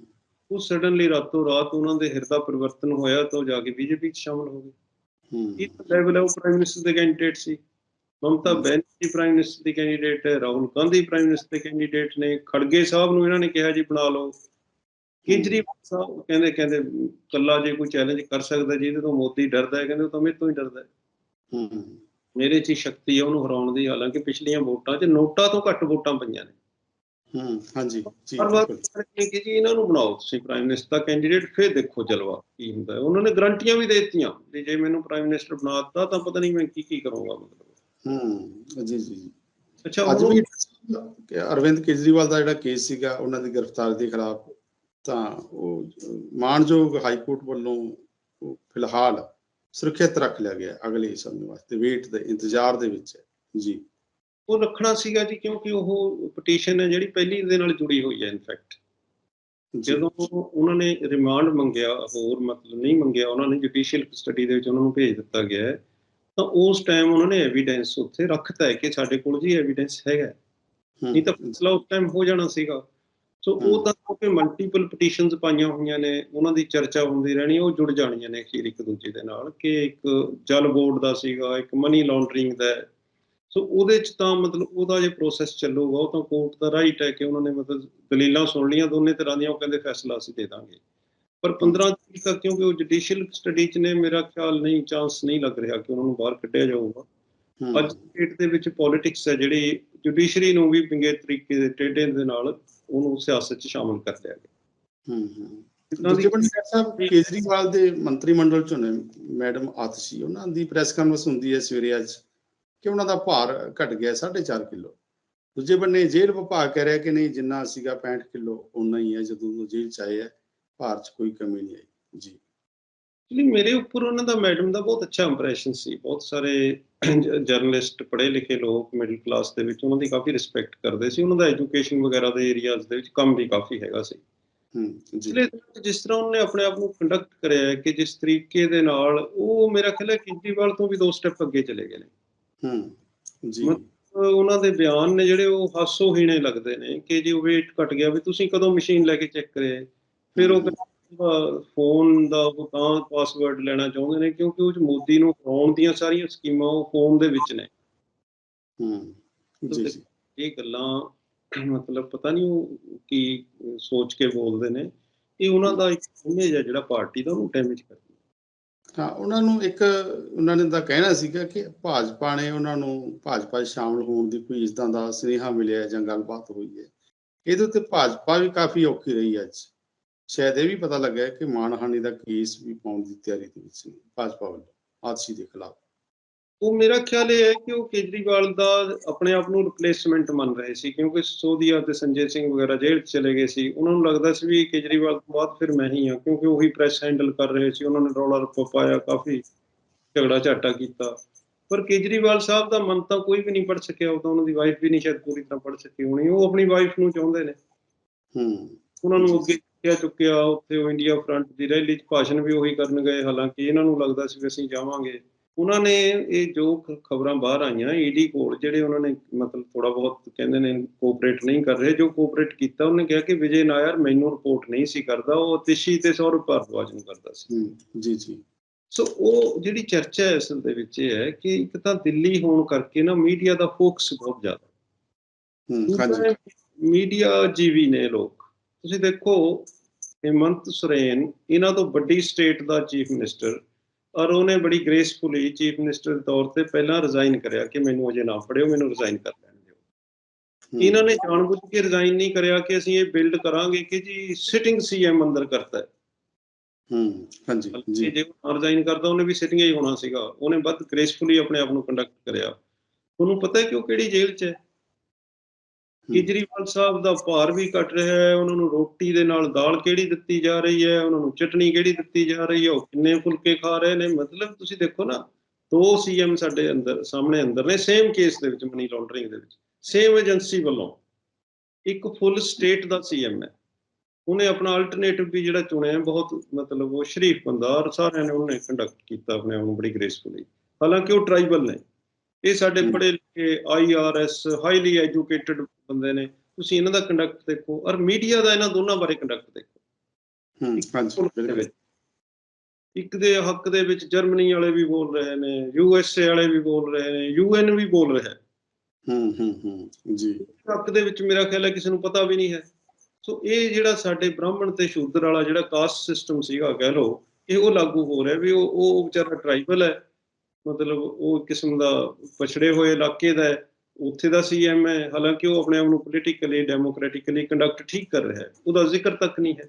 Speaker 2: ਉਹ ਸਡਨਲੀ ਰਾਤੋਂ ਰਾਤ ਉਹਨਾਂ ਦੇ ਹਿਰਦਾ ਪਰਿਵਰਤਨ ਹੋਇਆ ਤਾਂ ਜਾ ਕੇ ਬੀਜੇਪੀ 'ਚ ਸ਼ਾਮਲ ਹੋ ਗਏ।
Speaker 1: ਹੂੰ।
Speaker 2: ਇਹ ਲੈਵਲ ਉਹ ਪ੍ਰਾਈਮ ਮਿਨਿਸਟਰ ਦੇ ਕੈਂਡੀਡੇਟ ਸੀ। ਮਮਤਾ। ਬੈਨਰਜੀ ਪ੍ਰਾਈਮ ਮਿਨਿਸਟਰ ਦੀ ਕੈਂਡੀਡੇਟ ਹੈ ਰਾਹੁਲ ਗਾਂਧੀ ਪ੍ਰਾਈਮ ਮਿਨਿਸਟਰ ਦੇ ਕੈਂਡੀਡੇਟ ਨੇ ਖੜਗੇ ਸਾਹਿਬ ਨੂੰ ਇਹਨਾਂ ਨੇ ਕਿਹਾ ਜੀ ਬਣਾ ਲਓ। ਕੇਜਰੀਵਾਲ ਸਾਹਿਬ ਕਹਿੰਦੇ ਕਹਿੰਦੇ ਕੱਲਾ ਜੇ ਕੋਈ ਚੈਲੰਜ ਕਰ ਸਕਦਾ ਜਿਹਦੇ ਤੋਂ ਮੋਦੀ ਡਰਦਾ ਹੈ ਕਹਿੰਦੇ ਉਹ ਤਾਂ ਮੇਰੇ ਤੋਂ ਹੀ ਡਰਦਾ ਹੈ।
Speaker 1: ਹੂੰ।
Speaker 2: ਮੇਰੇ 'ਚ ਹੀ ਸ਼ਕਤੀ ਹੈ ਉਹਨੂੰ ਹਰਾਉਣ ਦੀ ਹਾਲਾਂਕਿ ਪਿਛਲੀਆਂ ਵੋਟਾਂ 'ਚ ਨੋਟਾਂ ਤੋਂ ਘੱਟ ਵੋਟਾਂ ਪਈਆਂ ਨੇ।
Speaker 1: ਹੂੰ ਹਾਂਜੀ ਜੀ
Speaker 2: ਵਾਰ
Speaker 1: ਬਿਲਕੁਲ।
Speaker 2: ਕਿ ਜੀ ਇਹਨਾਂ ਨੂੰ ਬਣਾਓ ਤੁਸੀਂ ਪ੍ਰਾਈਮ ਮਿਨਿਸਟਰ ਦਾ ਕੈਂਡੀਡੇਟ ਫਿਰ ਦੇਖੋ ਜਲਵਾ ਕੀ ਹੁੰਦਾ ਉਹਨਾਂ ਨੇ ਗਰੰਟੀਆਂ ਵੀ ਦੇ ਦਿੱਤੀਆਂ ਜੇ ਮੈਨੂੰ ਪ੍ਰਾਈਮ ਮਿਨਿਸਟਰ ਬਣਾ ਦਿੱਤਾ ਤਾਂ ਪਤਾ ਨਹੀਂ ਮੈਂ ਕੀ ਕੀ ਕਰੂੰਗਾ ਮਤਲਬ।
Speaker 1: ਹੂੰ ਜੀ ਜੀ। ਜੀ
Speaker 2: ਅੱਛਾ
Speaker 1: ਅੱਜ
Speaker 2: ਹੁਣ
Speaker 1: ਵੀ ਕਿ ਅਰਵਿੰਦ ਕੇਜਰੀਵਾਲ ਦਾ ਜਿਹੜਾ ਕੇਸ ਸੀਗਾ ਉਹਨਾਂ ਦੀ ਗ੍ਰਿਫਤਾਰੀ ਦੇ ਖਿਲਾਫ ਤਾਂ ਉਹ ਮਾਨਯੋਗ ਹਾਈ ਕੋਰਟ ਵੱਲੋਂ ਫਿਲਹਾਲ ਸੁਰੱਖਿਅਤ ਰੱਖ ਲਿਆ ਗਿਆ ਅਗਲੇ ਸਮੇਂ ਵਾਸਤੇ ਵੇਟ ਦੇ ਇੰਤਜ਼ਾਰ ਦੇ ਵਿੱਚ ਹੈ। ਜੀ।
Speaker 2: ਉਹ ਰੱਖਣਾ ਸੀਗਾ ਜੀ ਕਿਉਂਕਿ ਉਹ ਪਟੀਸ਼ਨ ਹੈ ਜਿਹੜੀ ਪਹਿਲੀ ਦੇ ਨਾਲ ਜੁੜੀ ਹੋਈ ਹੈ ਇਨਫੈਕਟ। ਜਦੋਂ ਉਹਨਾਂ ਨੇ ਰਿਮਾਂਡ ਮੰਗਿਆ ਹੋਰ ਮਤਲਬ ਨਹੀਂ ਮੰਗਿਆ ਉਹਨਾਂ ਨੇ ਜੁਡੀਸ਼ੀਅਲ ਕਸਟਡੀ ਦੇ ਵਿੱਚ ਉਹਨਾਂ ਨੂੰ ਭੇਜ ਦਿੱਤਾ ਗਿਆ ਹੈ, ਤਾਂ ਉਸ ਟਾਈਮ ਉਹਨਾਂ ਨੇ ਐਵੀਡੈਂਸ ਉੱਥੇ ਰੱਖਤਾ ਹੈ ਕਿ ਸਾਡੇ ਕੋਲ ਜੀ ਐਵੀਡੈਂਸ ਹੈਗਾ ਨਹੀਂ ਤਾਂ ਫੈਸਲਾ ਉਸ ਟਾਈਮ ਹੋ ਜਾਣਾ ਸੀਗਾ ਸੋ ਉਹ। ਤਾਂ ਕਿਉਂਕਿ ਮਲਟੀਪਲ ਪਟੀਸ਼ਨਸ ਪਾਈਆਂ ਹੋਈਆਂ ਨੇ ਉਹਨਾਂ ਦੀ ਚਰਚਾ ਹੁੰਦੀ ਰਹਿਣੀ ਉਹ ਜੁੜ ਜਾਣੀਆਂ ਨੇ ਅਖੀਰ ਇੱਕ ਦੂਜੇ ਦੇ ਨਾਲ ਕਿ ਇੱਕ ਜਲ ਬੋਰਡ ਦਾ ਸੀਗਾ ਇੱਕ ਮਨੀ ਲਾਂਡਰਿੰਗ ਦਾ। ਸੋ ਉਹਦੇ ਚ ਤਾਂ ਮਤਲਬ ਉਹਦਾ ਜੇ ਪ੍ਰੋਸੈਸ ਚੱਲੂਗਾ ਉਹ ਤਾਂ ਕੋਰਟ ਦਾ ਰਾਈਟ ਹੈ ਕਿ ਉਹਨਾਂ ਨੇ ਮਤਲਬ ਦਲੀਲਾਂ ਸੁਣ ਲੀਆਂ ਦੋਨੇ ਤਰ੍ਹਾਂ ਦੀਆਂ ਉਹ ਕਹਿੰਦੇ ਫੈਸਲਾ ਅਸੀਂ ਦੇ ਦਾਂਗੇ ਪਰ 15 ਤਰੀਕ ਤੱਕ ਕਿਉਂਕਿ ਉਹ ਜੁਡੀਸ਼ੀਅਲ ਸਟੱਡੀ ਚ ਨੇ ਮੇਰਾ ਖਿਆਲ ਨਹੀਂ ਚਾਂਸ ਨਹੀਂ ਲੱਗ ਰਿਹਾ ਕਿ ਉਹਨਾਂ ਨੂੰ ਬਾਹਰ ਕੱਢਿਆ ਜਾਊਗਾ। ਅੱਜ ਡੇਟ ਦੇ ਵਿੱਚ ਪੋਲਿਟਿਕਸ ਹੈ ਜਿਹੜੀ ਜੁਡੀਸ਼ਰੀ ਨੂੰ ਵੀ ਪਿੰਗੇ ਤਰੀਕੇ ਦੇ ਟੇਡੇ ਦੇ ਨਾਲ ਉਹਨੂੰ ਸਿਆਸਤ 'ਚ ਸ਼ਾਮਲ ਕਰ ਲਿਆ ਗਿਆ।
Speaker 1: ਹੂੰ ਹੂੰ। ਡਾਕਟਰ ਸਾਹਿਬ ਕੇਜਰੀਵਾਲ ਦੇ ਮੰਤਰੀ ਮੰਡਲ ਚੋਂ ਨੇ ਮੈਡਮ ਆਤਸ਼ੀ ਉਹਨਾਂ ਦੀ ਪ੍ਰੈਸ ਕਾਨਫਰੰਸ ਹੁੰਦੀ ਹੈ ਸਵੇਰੇ ਅੱਜ ਕਿ ਉਹਨਾਂ ਦਾ ਭਾਰ ਘਟ ਗਿਆ 4.5 ਕਿਲੋ। ਦੂਜੇ ਬੰਨੇ ਜੇਲ੍ਹ ਵਿਭਾਗ ਕਹਿ ਰਿਹਾ ਕਿ ਨਹੀਂ ਜਿੰਨਾ ਸੀਗਾ 65 ਕਿਲੋ ਉਨਾ ਹੀ ਹੈ ਜਦੋਂ ਉਹ ਜੇਲ੍ਹ ਚ ਆਏ ਹੈ। ਭਾਰ ਚ ਕੋਈ ਕਮੀ ਨਹੀਂ ਆਈ। ਜੀ।
Speaker 2: ਐਕਚੁਅਲੀ ਮੇਰੇ ਉੱਪਰ ਉਹਨਾਂ ਦਾ ਮੈਡਮ ਦਾ ਬਹੁਤ ਅੱਛਾ ਇੰਪ੍ਰੈਸ਼ਨ ਸੀ। ਬਹੁਤ ਸਾਰੇ ਜਰਨਲਿਸਟ ਪੜ੍ਹੇ ਲਿਖੇ ਲੋਕ ਮਿਡਲ ਕਲਾਸ ਦੇ ਵਿੱਚ ਉਹਨਾਂ ਦੀ ਕਾਫੀ ਰਿਸਪੈਕਟ ਕਰਦੇ ਸੀ। ਉਹਨਾਂ ਦਾ ਐਜੂਕੇਸ਼ਨ ਵਗੈਰਾ ਦੇ ਏਰੀਆਜ਼ ਦੇ ਵਿੱਚ ਕੰਮ ਵੀ ਕਾਫੀ ਹੈਗਾ ਸੀ।
Speaker 1: ਹੂੰ ਜੀ।
Speaker 2: ਜਿਸ ਤਰ੍ਹਾਂ ਉਹਨੇ ਆਪਣੇ ਆਪ ਨੂੰ ਕੰਡਕਟ ਕਰਿਆ ਕਿ ਜਿਸ ਤਰੀਕੇ ਦੇ ਨਾਲ ਉਹ ਮੇਰਾ ਖਿਆਲ ਹੈ ਕੇਜਰੀਵਾਲ ਤੋਂ ਵੀ ਦੋ ਸਟੈਪ ਅੱਗੇ ਚਲੇ ਗਏ ਨੇ।
Speaker 1: ਹੂੰ ਜੀ।
Speaker 2: ਉਹਨਾਂ ਦੇ ਬਿਆਨ ਨੇ ਜਿਹੜੇ ਉਹ ਹਾਸੋਹੀਣੇ ਲੱਗਦੇ ਨੇ ਕਿ ਜੀ weight ਘਟ ਗਿਆ ਵੀ ਤੁਸੀਂ ਕਦੋਂ ਮਸ਼ੀਨ ਲੈ ਕੇ ਚੈੱਕ ਕਰੇ? ਫਿਰ ਉਹ ਫੋਨ ਦਾ ਉਹ ਤਾਂ ਪਾਸਵਰਡ ਲੈਣਾ ਚਾਹੁੰਦੇ ਨੇ ਕਿਉਂਕਿ ਉਹ 'ਚ ਮੋਦੀ ਨੂੰ ਹਰਾਉਣ ਦੀਆਂ ਸਾਰੀਆਂ ਸਕੀਮਾਂ ਉਹ ਫੋਨ ਦੇ ਵਿੱਚ ਨੇ।
Speaker 1: ਹੂੰ ਜੀ ਜੀ।
Speaker 2: ਇਹ ਗੱਲਾਂ ਮਤਲਬ ਪਤਾ ਨਹੀਂ ਉਹ ਕੀ ਸੋਚ ਕੇ ਬੋਲਦੇ ਨੇ। ਇਹ ਉਹਨਾਂ ਦਾ ਇੱਕ ਇਮੇਜ ਹੈ ਜਿਹੜਾ ਪਾਰਟੀ ਦਾ ਉਹਨੂੰ ਡੈਮੇਜ ਕਰਦਾ
Speaker 1: ਹਾਂ। ਉਹਨਾਂ ਨੂੰ ਇੱਕ ਉਹਨਾਂ ਨੇ ਤਾਂ ਕਹਿਣਾ ਸੀਗਾ ਕਿ ਭਾਜਪਾ ਨੇ ਉਹਨਾਂ ਨੂੰ ਭਾਜਪਾ 'ਚ ਸ਼ਾਮਲ ਹੋਣ ਦੀ ਕੋਈ ਇਸਦਾਂ ਦਾ ਸੁਨੇਹਾ ਮਿਲਿਆ ਜਾਂ ਗੱਲਬਾਤ ਹੋਈ ਹੈ। ਇਹਦੇ ਉੱਤੇ ਭਾਜਪਾ ਵੀ ਕਾਫੀ ਔਖੀ ਰਹੀ ਅੱਜ। ਸ਼ਾਇਦ ਇਹ ਵੀ ਪਤਾ ਲੱਗਾ ਕਿ ਮਾਨਹਾਨੀ ਦਾ ਕੇਸ ਵੀ ਪਾਉਣ ਦੀ ਤਿਆਰੀ ਦੇ ਵਿੱਚ ਭਾਜਪਾ ਵੱਲੋਂ ਆਦਸ਼ੀ ਦੇ ਖਿਲਾਫ।
Speaker 2: ਉਹ ਮੇਰਾ ਖਿਆਲ ਇਹ ਹੈ ਕਿ ਉਹ ਕੇਜਰੀਵਾਲ ਦਾ ਆਪਣੇ ਆਪ ਨੂੰ ਰਿਪਲੇਸਮੈਂਟ ਮੰਨ ਰਹੇ ਸੀ ਕਿਉਂਕਿ ਸੋਧੀਆ ਤੇ ਸੰਜੇ ਸਿੰਘ ਵਗੈਰਾ ਜੇਲ੍ਹ 'ਚ ਚਲੇ ਗਏ ਸੀ। ਉਹਨਾਂ ਨੂੰ ਲੱਗਦਾ ਸੀ ਵੀ ਕੇਜਰੀਵਾਲ ਤੋਂ ਬਾਅਦ ਫਿਰ ਮੈਂ ਹੀ ਹਾਂ ਕਿਉਂਕਿ ਉਹੀ ਪ੍ਰੈਸ ਹੈਂਡਲ ਕਰ ਰਹੇ ਸੀ ਉਹਨਾਂ ਨੇ ਰੌਲਾ ਰੱਪਾ ਪਾਇਆ ਕਾਫੀ ਝਗੜਾ ਝਾਟਾ ਕੀਤਾ। ਪਰ ਕੇਜਰੀਵਾਲ ਸਾਹਿਬ ਦਾ ਮਨ ਤਾਂ ਕੋਈ ਵੀ ਨਹੀਂ ਪੜ ਸਕਿਆ ਉਹ ਤਾਂ ਉਹਨਾਂ ਦੀ ਵਾਈਫ ਵੀ ਨਹੀਂ ਸ਼ਾਇਦ ਪੂਰੀ ਤਰ੍ਹਾਂ ਪੜ ਸਕੀ ਹੋਣੀ ਉਹ ਆਪਣੀ ਵਾਈਫ ਨੂੰ ਚਾਹੁੰਦੇ ਨੇ।
Speaker 1: ਹੂੰ।
Speaker 2: ਉਹਨਾਂ ਨੂੰ ਅੱਗੇ ਚੁੱਕਿਆ ਚੁੱਕਿਆ ਉੱਥੇ ਉਹ ਇੰਡੀਆ ਫਰੰਟ ਦੀ ਰੈਲੀ 'ਚ ਭਾਸ਼ਣ ਵੀ ਉਹੀ ਕਰਨ ਗਏ ਹਾਲਾਂਕਿ ਇਹਨਾਂ ਨੂੰ ਲੱਗਦਾ ਸੀ ਵੀ ਅਸੀਂ ਜਾਵਾਂਗੇ। ਉਹਨਾਂ ਨੇ ਇਹ ਜੋ ਖਬਰਾਂ ਬਾਹਰ ਆਈਆਂ ਈਡੀ ਕੋਲ ਜਿਹੜੇ ਉਹਨਾਂ ਨੇ ਮਤਲਬ ਥੋੜਾ ਬਹੁਤ ਕਹਿੰਦੇ ਨੇ ਕੋਆਪਰੇਟ ਨਹੀਂ ਕਰ ਰਹੇ ਜੋ ਕੋਆਪਰੇਟ ਕੀਤਾ ਉਹਨੇ ਕਿਹਾ ਕਿ ਵਿਜੇ ਨਾਇਰ ਮੈਨੂੰ ਰਿਪੋਰਟ ਨਹੀਂ ਸੀ ਕਰਦਾ ਉਹ ਤਿਸ਼ੀ ਤੇ ਸੌਰਵ ਭਾਰਦਵਾਜ ਨੂੰ ਕਰਦਾ ਸੀ।
Speaker 1: ਜੀ ਜੀ।
Speaker 2: ਸੋ ਉਹ ਜਿਹੜੀ ਚਰਚਾ ਹੈ ਅਸਲ ਦੇ ਵਿੱਚ ਇਹ ਹੈ ਕਿ ਇੱਕ ਤਾਂ ਦਿੱਲੀ ਹੋਣ ਕਰਕੇ ਨਾ ਮੀਡੀਆ ਦਾ ਫੋਕਸ ਬਹੁਤ ਜ਼ਿਆਦਾ।
Speaker 1: ਹੂੰ ਹਾਂਜੀ।
Speaker 2: ਮੀਡੀਆ ਜੀਵੀ ਨੇ ਲੋਕ। ਤੁਸੀਂ ਦੇਖੋ ਹਿਮੰਤ ਸੋਰੇਨ ਇਹਨਾਂ ਤੋਂ ਵੱਡੀ ਸਟੇਟ ਦਾ ਚੀਫ ਮਿਨਿਸਟਰ ਔਰ ਉਹਨੇ ਬੜੀ ਗ੍ਰੇਸਫੁਲੀ ਚੀਫ ਮਿਨਿਸਟਰ ਦੇ ਤੌਰ ਤੇ ਪਹਿਲਾਂ ਰਿਜ਼ਾਈਨ ਕਰਿਆ ਕਿ ਮੈਨੂੰ ਅਜੇ ਨਾ ਪੜਿਓ ਮੈਨੂੰ ਰਿਜ਼ਾਈਨ ਕਰ ਲੈਣ ਦਿਓ। ਇਹਨਾਂ ਨੇ ਜਾਣਬੁੱਝ ਕੇ ਰਿਜ਼ਾਈਨ ਨਹੀਂ ਕਰਿਆ ਕਿ ਅਸੀਂ ਇਹ ਬਿਲਡ ਕਰਾਂਗੇ ਕਿ ਜੀ ਸਿਟਿੰਗ ਸੀਐਮ ਅੰਦਰ ਕਰਤਾ ਹੈ।
Speaker 1: ਹੂੰ ਹਾਂਜੀ ਜੀ।
Speaker 2: ਜੇ ਉਹ ਰਿਜ਼ਾਈਨ ਕਰਦਾ ਉਹਨੇ ਵੀ ਸਿਟਿੰਗ ਹੀ ਹੋਣਾ ਸੀਗਾ। ਉਹਨੇ ਵੱਧ ਗ੍ਰੇਸਫੁਲੀ ਆਪਣੇ ਆਪ ਨੂੰ ਕੰਡਕਟ ਕਰਿਆ। ਤੁਹਾਨੂੰ ਪਤਾ ਹੈ ਕਿ ਉਹ ਕਿਹੜੀ ਜੇਲ੍ਹ 'ਚ ਹੈ? ਕੇਜਰੀਵਾਲ ਸਾਹਿਬ ਦਾ ਭਾਰ ਵੀ ਘਟ ਰਿਹਾ ਹੈ, ਉਹਨਾਂ ਨੂੰ ਰੋਟੀ ਦੇ ਨਾਲ ਦਾਲ ਕਿਹੜੀ ਦਿੱਤੀ ਜਾ ਰਹੀ ਹੈ, ਉਹਨਾਂ ਨੂੰ ਚਟਨੀ ਕਿਹੜੀ ਦਿੱਤੀ ਜਾ ਰਹੀ ਹੈ, ਉਹ ਕਿੰਨੇ ਫੁਲਕੇ ਖਾ ਰਹੇ ਨੇ, ਮਤਲਬ ਤੁਸੀਂ ਦੇਖੋ ਨਾ, ਦੋ ਸੀਐਮ ਸਾਡੇ ਅੰਦਰ, ਸਾਹਮਣੇ ਅੰਦਰ ਨੇ ਸੇਮ ਕੇਸ ਦੇ ਵਿੱਚ ਮਨੀ ਲਾਂਡਰਿੰਗ ਦੇ ਵਿੱਚ ਸੇਮ ਏਜੰਸੀ ਵੱਲੋਂ। ਇੱਕ ਫੁੱਲ ਸਟੇਟ ਦਾ ਸੀਐਮ ਹੈ। ਉਹਨੇ ਆਪਣਾ ਅਲਟਰਨੇਟਿਵ ਵੀ ਜਿਹੜਾ ਚੁਣਿਆ, ਬਹੁਤ ਮਤਲਬ ਉਹ ਸ਼ਰੀਫ ਬੰਦਾ, ਔਰ ਸਾਰਿਆਂ ਨੇ ਉਹਨੇ ਕੰਡਕਟ ਕੀਤਾ ਆਪਣੇ ਆਪ ਨੂੰ ਬੜੀ ਗ੍ਰੇਸਫੁਲੀ ਹਾਲਾਂਕਿ ਉਹ ਟ੍ਰਾਈਬਲ ਨੇ। ਇਹ ਸਾਡੇ। ਪੜ੍ਹੇ ਲਿਖੇ ਆਈਆਰਐਸ ਹਾਈਲੀ ਐਜੂਕੇਟਿਡ ਬੰਦੇ ਨੇ। ਤੁਸੀਂ ਇਹਨਾਂ ਦਾ ਕੰਡਕਟ ਦੇਖੋ ਔਰ ਮੀਡੀਆ ਦਾ ਇਹਨਾਂ ਦੋਨਾਂ ਬਾਰੇ ਕੰਡਕਟ ਦੇਖੋ।
Speaker 1: ਹੂੰ ਹਾਂਜੀ
Speaker 2: ਇੱਕ ਦੇ ਹੱਕ ਦੇ ਵਿੱਚ ਜਰਮਨੀ ਵਾਲੇ ਵੀ ਬੋਲ ਰਹੇ ਨੇ ਯੂਐਸਏ ਵਾਲੇ ਵੀ ਬੋਲ ਰਹੇ ਨੇ ਯੂਐਨ ਵੀ ਬੋਲ ਰਿਹਾ ਹੈ।
Speaker 1: ਹੂੰ ਹੂੰ ਜੀ।
Speaker 2: ਹੱਕ ਦੇ ਵਿੱਚ ਮੇਰਾ ਖਿਆਲ ਹੈ ਕਿਸੇ ਨੂੰ ਪਤਾ ਵੀ ਨਹੀਂ ਹੈ। ਸੋ ਇਹ ਜਿਹੜਾ ਸਾਡੇ ਬ੍ਰਾਹਮਣ ਤੇ ਸ਼ੂਦਰ ਵਾਲਾ ਜਿਹੜਾ ਕਾਸਟ ਸਿਸਟਮ ਸੀਗਾ ਕਹਿ ਲਓ ਇਹ ਉਹ ਲਾਗੂ ਹੋ ਰਿਹਾ ਵੀ ਉਹ ਉਹ ਵਿਚਾਰਾ ਟ੍ਰਾਈਬਲ ਹੈ। ਮਤਲਬ ਉਹ ਕਿਸਮ ਦਾ ਪਛੜੇ ਹੋਏ ਇਲਾਕੇ ਦਾ ਹੈ ਉੱਥੇ ਦਾ ਸੀਐਮ ਹੈ ਹਾਲਾਂਕਿ ਉਹ ਆਪਣੇ ਆਪ ਨੂੰ ਪੋਲੀਟੀਕਲੀ ਡੈਮੋਕ੍ਰੈਟਿਕਲੀ ਕੰਡਕਟ ਠੀਕ ਕਰ ਰਿਹਾ ਹੈ ਉਹਦਾ ਜ਼ਿਕਰ ਤੱਕ ਨਹੀਂ ਹੈ।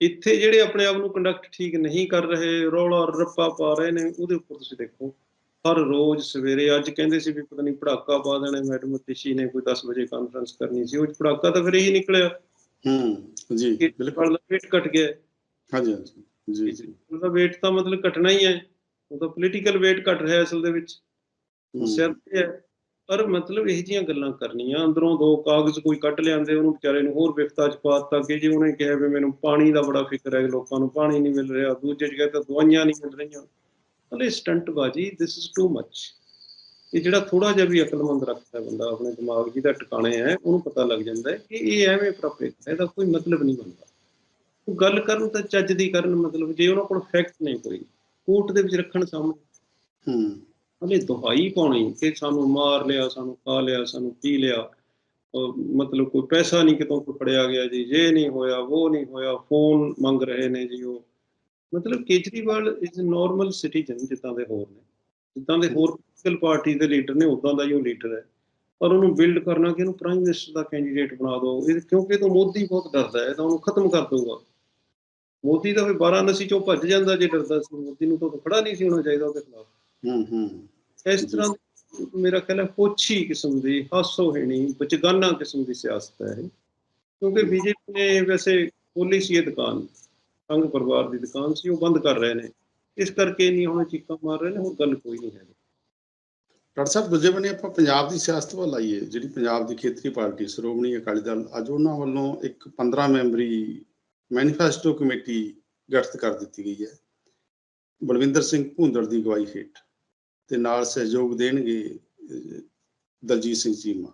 Speaker 2: ਇੱਥੇ ਜਿਹੜੇ ਆਪਣੇ ਆਪ ਨੂੰ ਕੰਡਕਟ ਠੀਕ ਨਹੀਂ ਕਰ ਰਹੇ ਰੌਲਾ ਰੱਪਾ ਪਾ ਰਹੇ ਨੇ ਉਹਦੇ ਉੱਪਰ ਤੁਸੀਂ ਦੇਖੋ ਹਰ ਰੋਜ਼ ਸਵੇਰੇ ਅੱਜ ਕਹਿੰਦੇ ਸੀ ਵੀ ਪਤਾ ਨਹੀਂ ਪੜਾਕਾ ਪਾ ਦੇਣਾ ਮੈਡਮ ਟਿਸ਼ੀ ਨੇ ਕੋਈ 10 ਵਜੇ ਕਾਨਫਰੰਸ ਕਰਨੀ ਸੀ ਉਹ ਪੜਾਕਾ ਤਾਂ ਫਿਰ ਇਹੀ ਨਿਕਲਿਆ।
Speaker 1: ਹੂੰ ਜੀ ਬਿਲਕੁਲ।
Speaker 2: weight ਘਟ ਗਿਆ। ਹੈ।
Speaker 1: ਹਾਂਜੀ ਹਾਂਜੀ ਜੀ ਜੀ।
Speaker 2: ਉਹਦਾ weight ਤਾਂ ਮਤਲਬ ਘਟਣਾ ਹੀ ਹੈ। ਉਹਦਾ ਪੋਲੀਟੀਕਲ weight ਘਟ ਰਿਹਾ ਅਸਲ ਦੇ ਵਿੱਚ। ਸਮੱਸਿਆ ਹੈ। ਪਰ ਮਤਲਬ ਇਹ ਜੀਆਂ ਗੱਲਾਂ ਕਰਨੀਆਂ ਅੰਦਰੋਂ ਦੋ ਕਾਗਜ਼ ਕੋਈ ਕੱਢ ਲਿਆਂਦੇ ਉਹਨੂੰ ਵਿਚਾਰੇ ਨੂੰ ਹੋਰ ਵਿਫਤਾ ਚ ਪਾਤਾ ਕਿ ਜੇ ਉਹਨੇ ਕਿਹਾ ਵੀ ਮੈਨੂੰ ਪਾਣੀ ਦਾ ਬੜਾ ਫਿਕਰ ਹੈ ਲੋਕਾਂ ਨੂੰ ਪਾਣੀ ਨਹੀਂ ਮਿਲ ਰਿਹਾ ਦੂਜੇ ਜਗ੍ਹਾ ਤਾਂ ਦਵਾਈਆਂ ਨਹੀਂ ਮਿਲ ਰਹੀਆਂ। ਹਲੇ ਸਟੰਟ ਬਾਜੀ ਦਿਸ ਇਜ਼ ਟੂ ਮੱਚ ਇਹ ਜਿਹੜਾ ਥੋੜਾ ਜਿਹਾ ਵੀ ਅਕਲਮੰਦ ਰੱਖਦਾ ਹੈ ਬੰਦਾ ਆਪਣੇ ਦਿਮਾਗ ਜਿਹਦਾ ਟਿਕਾਣੇ ਹੈ ਉਹਨੂੰ ਪਤਾ ਲੱਗ ਜਾਂਦਾ ਹੈ ਕਿ ਇਹ ਐਵੇਂ ਪ੍ਰੋਪਰੇਟ ਹੈ ਇਹਦਾ ਕੋਈ ਮਤਲਬ ਨਹੀਂ ਬਣਦਾ। ਉਹ ਗੱਲ ਕਰਨ ਤਾਂ ਚੱਜ ਦੀ ਕਰਨ ਮਤਲਬ ਜੇ ਉਹਨਾਂ ਕੋਲ ਫੈਕਟ ਨਹੀਂ ਕੋਈ। ਕੋਰਟ ਦੇ ਵਿੱਚ ਰੱਖਣ ਸਾਹਮਣੇ।
Speaker 1: ਹੂੰ।
Speaker 2: ਹਲੇ ਦੁਹਾਈ ਪਾਉਣੀ ਕਿ ਸਾਨੂੰ ਮਾਰ ਲਿਆ ਸਾਨੂੰ ਖਾ ਲਿਆ ਸਾਨੂੰ ਪੀ ਲਿਆ। ਮਤਲਬ ਕੋਈ ਪੈਸਾ ਨਹੀਂ ਕਿਤੋਂ ਫੜਿਆ ਗਿਆ ਜੀ। ਇਹ ਨਹੀਂ ਹੋਇਆ ਉਹ ਨਹੀਂ ਹੋਇਆ ਫੋਨ ਮੰਗ ਰਹੇ ਨੇ ਜੀ ਉਹ। ਮਤਲਬ ਕੇਜਰੀਵਾਲ ਇਜ਼ ਨਾਰਮਲ ਸਿਟੀਜ਼ਨ ਜਿੱਦਾਂ ਦੇ ਹੋਰ ਨੇ। ਜਿੱਦਾਂ ਦੇ ਹੋਰ ਪੋਲੀਟੀਕਲ ਪਾਰਟੀ ਦੇ ਲੀਡਰ ਨੇ ਉਦਾਂ ਦਾ ਹੀ ਉਹ ਲੀਡਰ ਹੈ। ਪਰ ਉਹਨੂੰ ਬਿਲਡ ਕਰਨਾ ਕਿ ਇਹਨੂੰ ਪ੍ਰਾਈਮ ਮਿਨਿਸਟਰ ਦਾ ਕੈਂਡੀਡੇਟ ਬਣਾ ਦਿਓ। ਇਹ ਕਿਉਂਕਿ ਇਹ ਤੋਂ ਮੋਦੀ ਬਹੁਤ ਡਰਦਾ ਹੈ ਤਾਂ ਉਹਨੂੰ ਖਤਮ ਕਰ ਦਊਗਾ। ਮੋਦੀ ਤਾਂ ਫਿਰ ਵਾਰਾਣਸੀ ਚੋਂ ਭੱਜ ਜਾਂਦਾ ਜੇ ਡਰਦਾ ਸੀ। ਮੋਦੀ ਨੂੰ ਤਾਂ ਖੜਾ ਨਹੀਂ ਸੀ ਹੋਣਾ ਚਾਹੀਦਾ ਉਹਦੇ ਖਿਲਾਫ।
Speaker 1: ਹੂੰ ਹੂੰ।
Speaker 2: ਇਸ ਤਰ੍ਹਾਂ ਮੇਰਾ ਖਿਆਲ ਹੈ ਕਿਸਮ ਦੀ ਹਾਸੋਹੀਣੀ ਬਚਗਾਨਾ ਕਿਸਮ ਦੀ ਸਿਆਸਤ ਹੈ ਕਿਉਂਕਿ ਬੀਜੇਪੀ ਨੇ ਵੈਸੇ ਖੋਲੀ ਸੀ ਇਹ ਦੁਕਾਨ ਸੰਘ ਪਰਿਵਾਰ ਦੀ ਦੁਕਾਨ ਸੀ ਉਹ ਬੰਦ ਕਰ ਰਹੇ ਨੇ। ਇਸ ਕਰਕੇ ਨਹੀਂ ਹੁਣ ਚੀਕਾਂ ਮਾਰ ਰਹੇ ਨੇ ਹੋਰ ਗੱਲ ਕੋਈ ਨਹੀਂ ਹੈ।
Speaker 1: ਡਾਕਟਰ ਸਾਹਿਬ ਦੂਜੇ ਬੰਨੇ ਆਪਾਂ ਪੰਜਾਬ ਦੀ ਸਿਆਸਤ ਵੱਲ ਆਈਏ ਜਿਹੜੀ ਪੰਜਾਬ ਦੀ ਖੇਤਰੀ ਪਾਰਟੀ ਸ਼੍ਰੋਮਣੀ ਅਕਾਲੀ ਦਲ ਅੱਜ ਉਹਨਾਂ ਵੱਲੋਂ ਇੱਕ 15 ਮੈਂਬਰੀ ਮੈਨੀਫੈਸਟੋ ਕਮੇਟੀ ਗਠਿਤ ਕਰ ਦਿੱਤੀ ਗਈ ਹੈ। ਬਲਵਿੰਦਰ ਸਿੰਘ ਭੁੰਦੜ ਦੀ ਅਗਵਾਈ ਹੇਠ ਤੇ ਨਾਲ ਸਹਿਯੋਗ ਦੇਣਗੇ ਦਲਜੀਤ ਸਿੰਘ ਚੀਮਾ।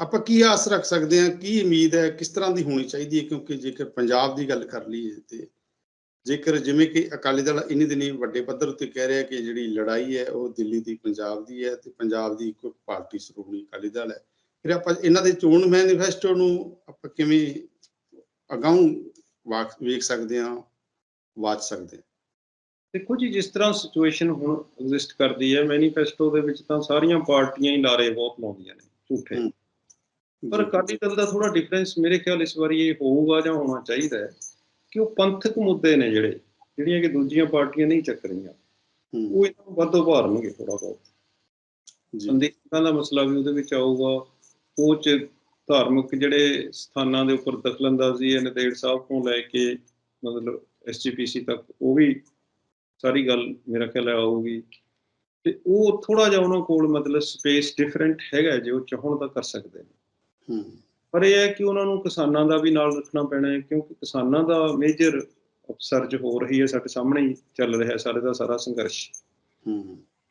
Speaker 1: ਆਪਾਂ ਕੀ ਆਸ ਰੱਖ ਸਕਦੇ ਹਾਂ, ਕੀ ਉਮੀਦ ਹੈ, ਕਿਸ ਤਰ੍ਹਾਂ ਦੀ ਹੋਣੀ ਚਾਹੀਦੀ ਹੈ? ਕਿਉਂਕਿ ਜੇਕਰ ਪੰਜਾਬ ਦੀ ਗੱਲ ਕਰ ਲਈਏ ਤੇ ਜੇਕਰ ਜਿਵੇਂ ਕਿ ਅਕਾਲੀ ਦਲ ਇੰਨੀ ਦਿਨੀ ਵੱਡੇ ਪੱਧਰ ਉੱਤੇ ਕਹਿ ਰਿਹਾ ਕਿ ਜਿਹੜੀ ਲੜਾਈ ਹੈ, ਉਹ ਦਿੱਲੀ ਦੀ, ਪੰਜਾਬ ਦੀ ਹੈ ਤੇ ਪੰਜਾਬ ਦੀ ਇੱਕ ਪਾਰਟੀ ਸ਼੍ਰੋਮਣੀ ਅਕਾਲੀ ਦਲ ਹੈ। ਫਿਰ ਆਪਾਂ ਇਹਨਾਂ ਦੇ ਚੋਣ ਮੈਨੀਫੈਸਟੋ ਨੂੰ ਆਪਾਂ ਕਿਵੇਂ ਅਗਾਊਂ ਵੇਖ ਸਕਦੇ ਹਾਂ ਵਾਚ ਸਕਦੇ ਹਾਂ।
Speaker 2: ਦੇਖੋ ਜੀ ਜਿਸ ਤਰ੍ਹਾਂ ਸਿਚੁਏਸ਼ਨ ਹੁਣ ਐਗਜ਼ਿਸਟ ਕਰਦੀ ਹੈ ਮੈਨੀਫੈਸਟੋ ਦੇ ਵਿੱਚ ਤਾਂ ਸਾਰੀਆਂ ਪਾਰਟੀਆਂ ਹੀ ਲਾਰੇ ਬਹੁਤ ਲਾਉਂਦੀਆਂ ਨੇ ਝੂਠੇ। ਪਰ ਅਕਾਲੀ ਦਲ ਦਾ ਥੋੜਾ ਡਿਫਰੈਂਸ ਮੇਰੇ ਖਿਆਲ ਇਸ ਵਾਰੀ ਇਹ ਹੋਊਗਾ ਜਾਂ ਹੋਣਾ ਚਾਹੀਦਾ ਹੈ ਕਿ ਉਹ ਪੰਥਕ ਮੁੱਦੇ ਨੇ ਜਿਹੜੇ ਜਿਹੜੀਆਂ ਕਿ ਦੂਜੀਆਂ ਪਾਰਟੀਆਂ ਨਹੀਂ ਚੱਕ ਰਹੀਆਂ। ਉਹ ਇਹਨਾਂ ਨੂੰ ਵੱਧ ਉਭਾਰਨਗੇ ਥੋੜਾ ਬਹੁਤ।
Speaker 1: ਜੀ।
Speaker 2: ਸੰਦੇਸ਼ਾਂ ਦਾ ਮਸਲਾ ਵੀ ਉਹਦੇ ਵਿੱਚ ਆਊਗਾ ਉਹ ਚ ਧਾਰਮਿਕ ਜਿਹੜੇ ਸਥਾਨਾਂ ਦੇ ਉੱਪਰ ਦਖਲਅੰਦਾਜ਼ੀ ਹੈ ਨਦੇੜ ਸਾਹਿਬ ਤੋਂ ਲੈ ਕੇ ਮਤਲਬ ਐਸਜੀਪੀਸੀ ਤੱਕ ਉਹ ਵੀ ਸਾਰੀ ਗੱਲ ਮੇਰਾ ਖਿਆਲ ਹੈ ਆਊਗੀ। ਤੇ ਉਹ ਥੋੜਾ ਜਿਹਾ ਉਹਨਾਂ ਕੋਲ ਮਤਲਬ ਸਪੇਸ ਡਿਫਰੈਂਟ ਹੈਗਾ ਜੇ ਉਹ ਚਾਹਣ ਤਾਂ ਕਰ ਸਕਦੇ ਨੇ। ਪਰ ਇਹ ਹੈ ਕਿ ਉਹਨਾਂ ਨੂੰ ਕਿਸਾਨਾਂ ਦਾ ਵੀ ਨਾਲ ਰੱਖਣਾ ਪੈਣਾ ਹੈ ਕਿਉਂਕਿ ਕਿਸਾਨਾਂ ਦਾ ਮੇਜਰ ਅਪਸਰਜ ਹੋ ਰਹੀ ਹੈ ਸਾਡੇ ਸਾਹਮਣੇ ਹੀ ਚੱਲ ਰਿਹਾ ਹੈ ਸਾਰੇ ਦਾ ਸਾਰਾ ਸੰਘਰਸ਼।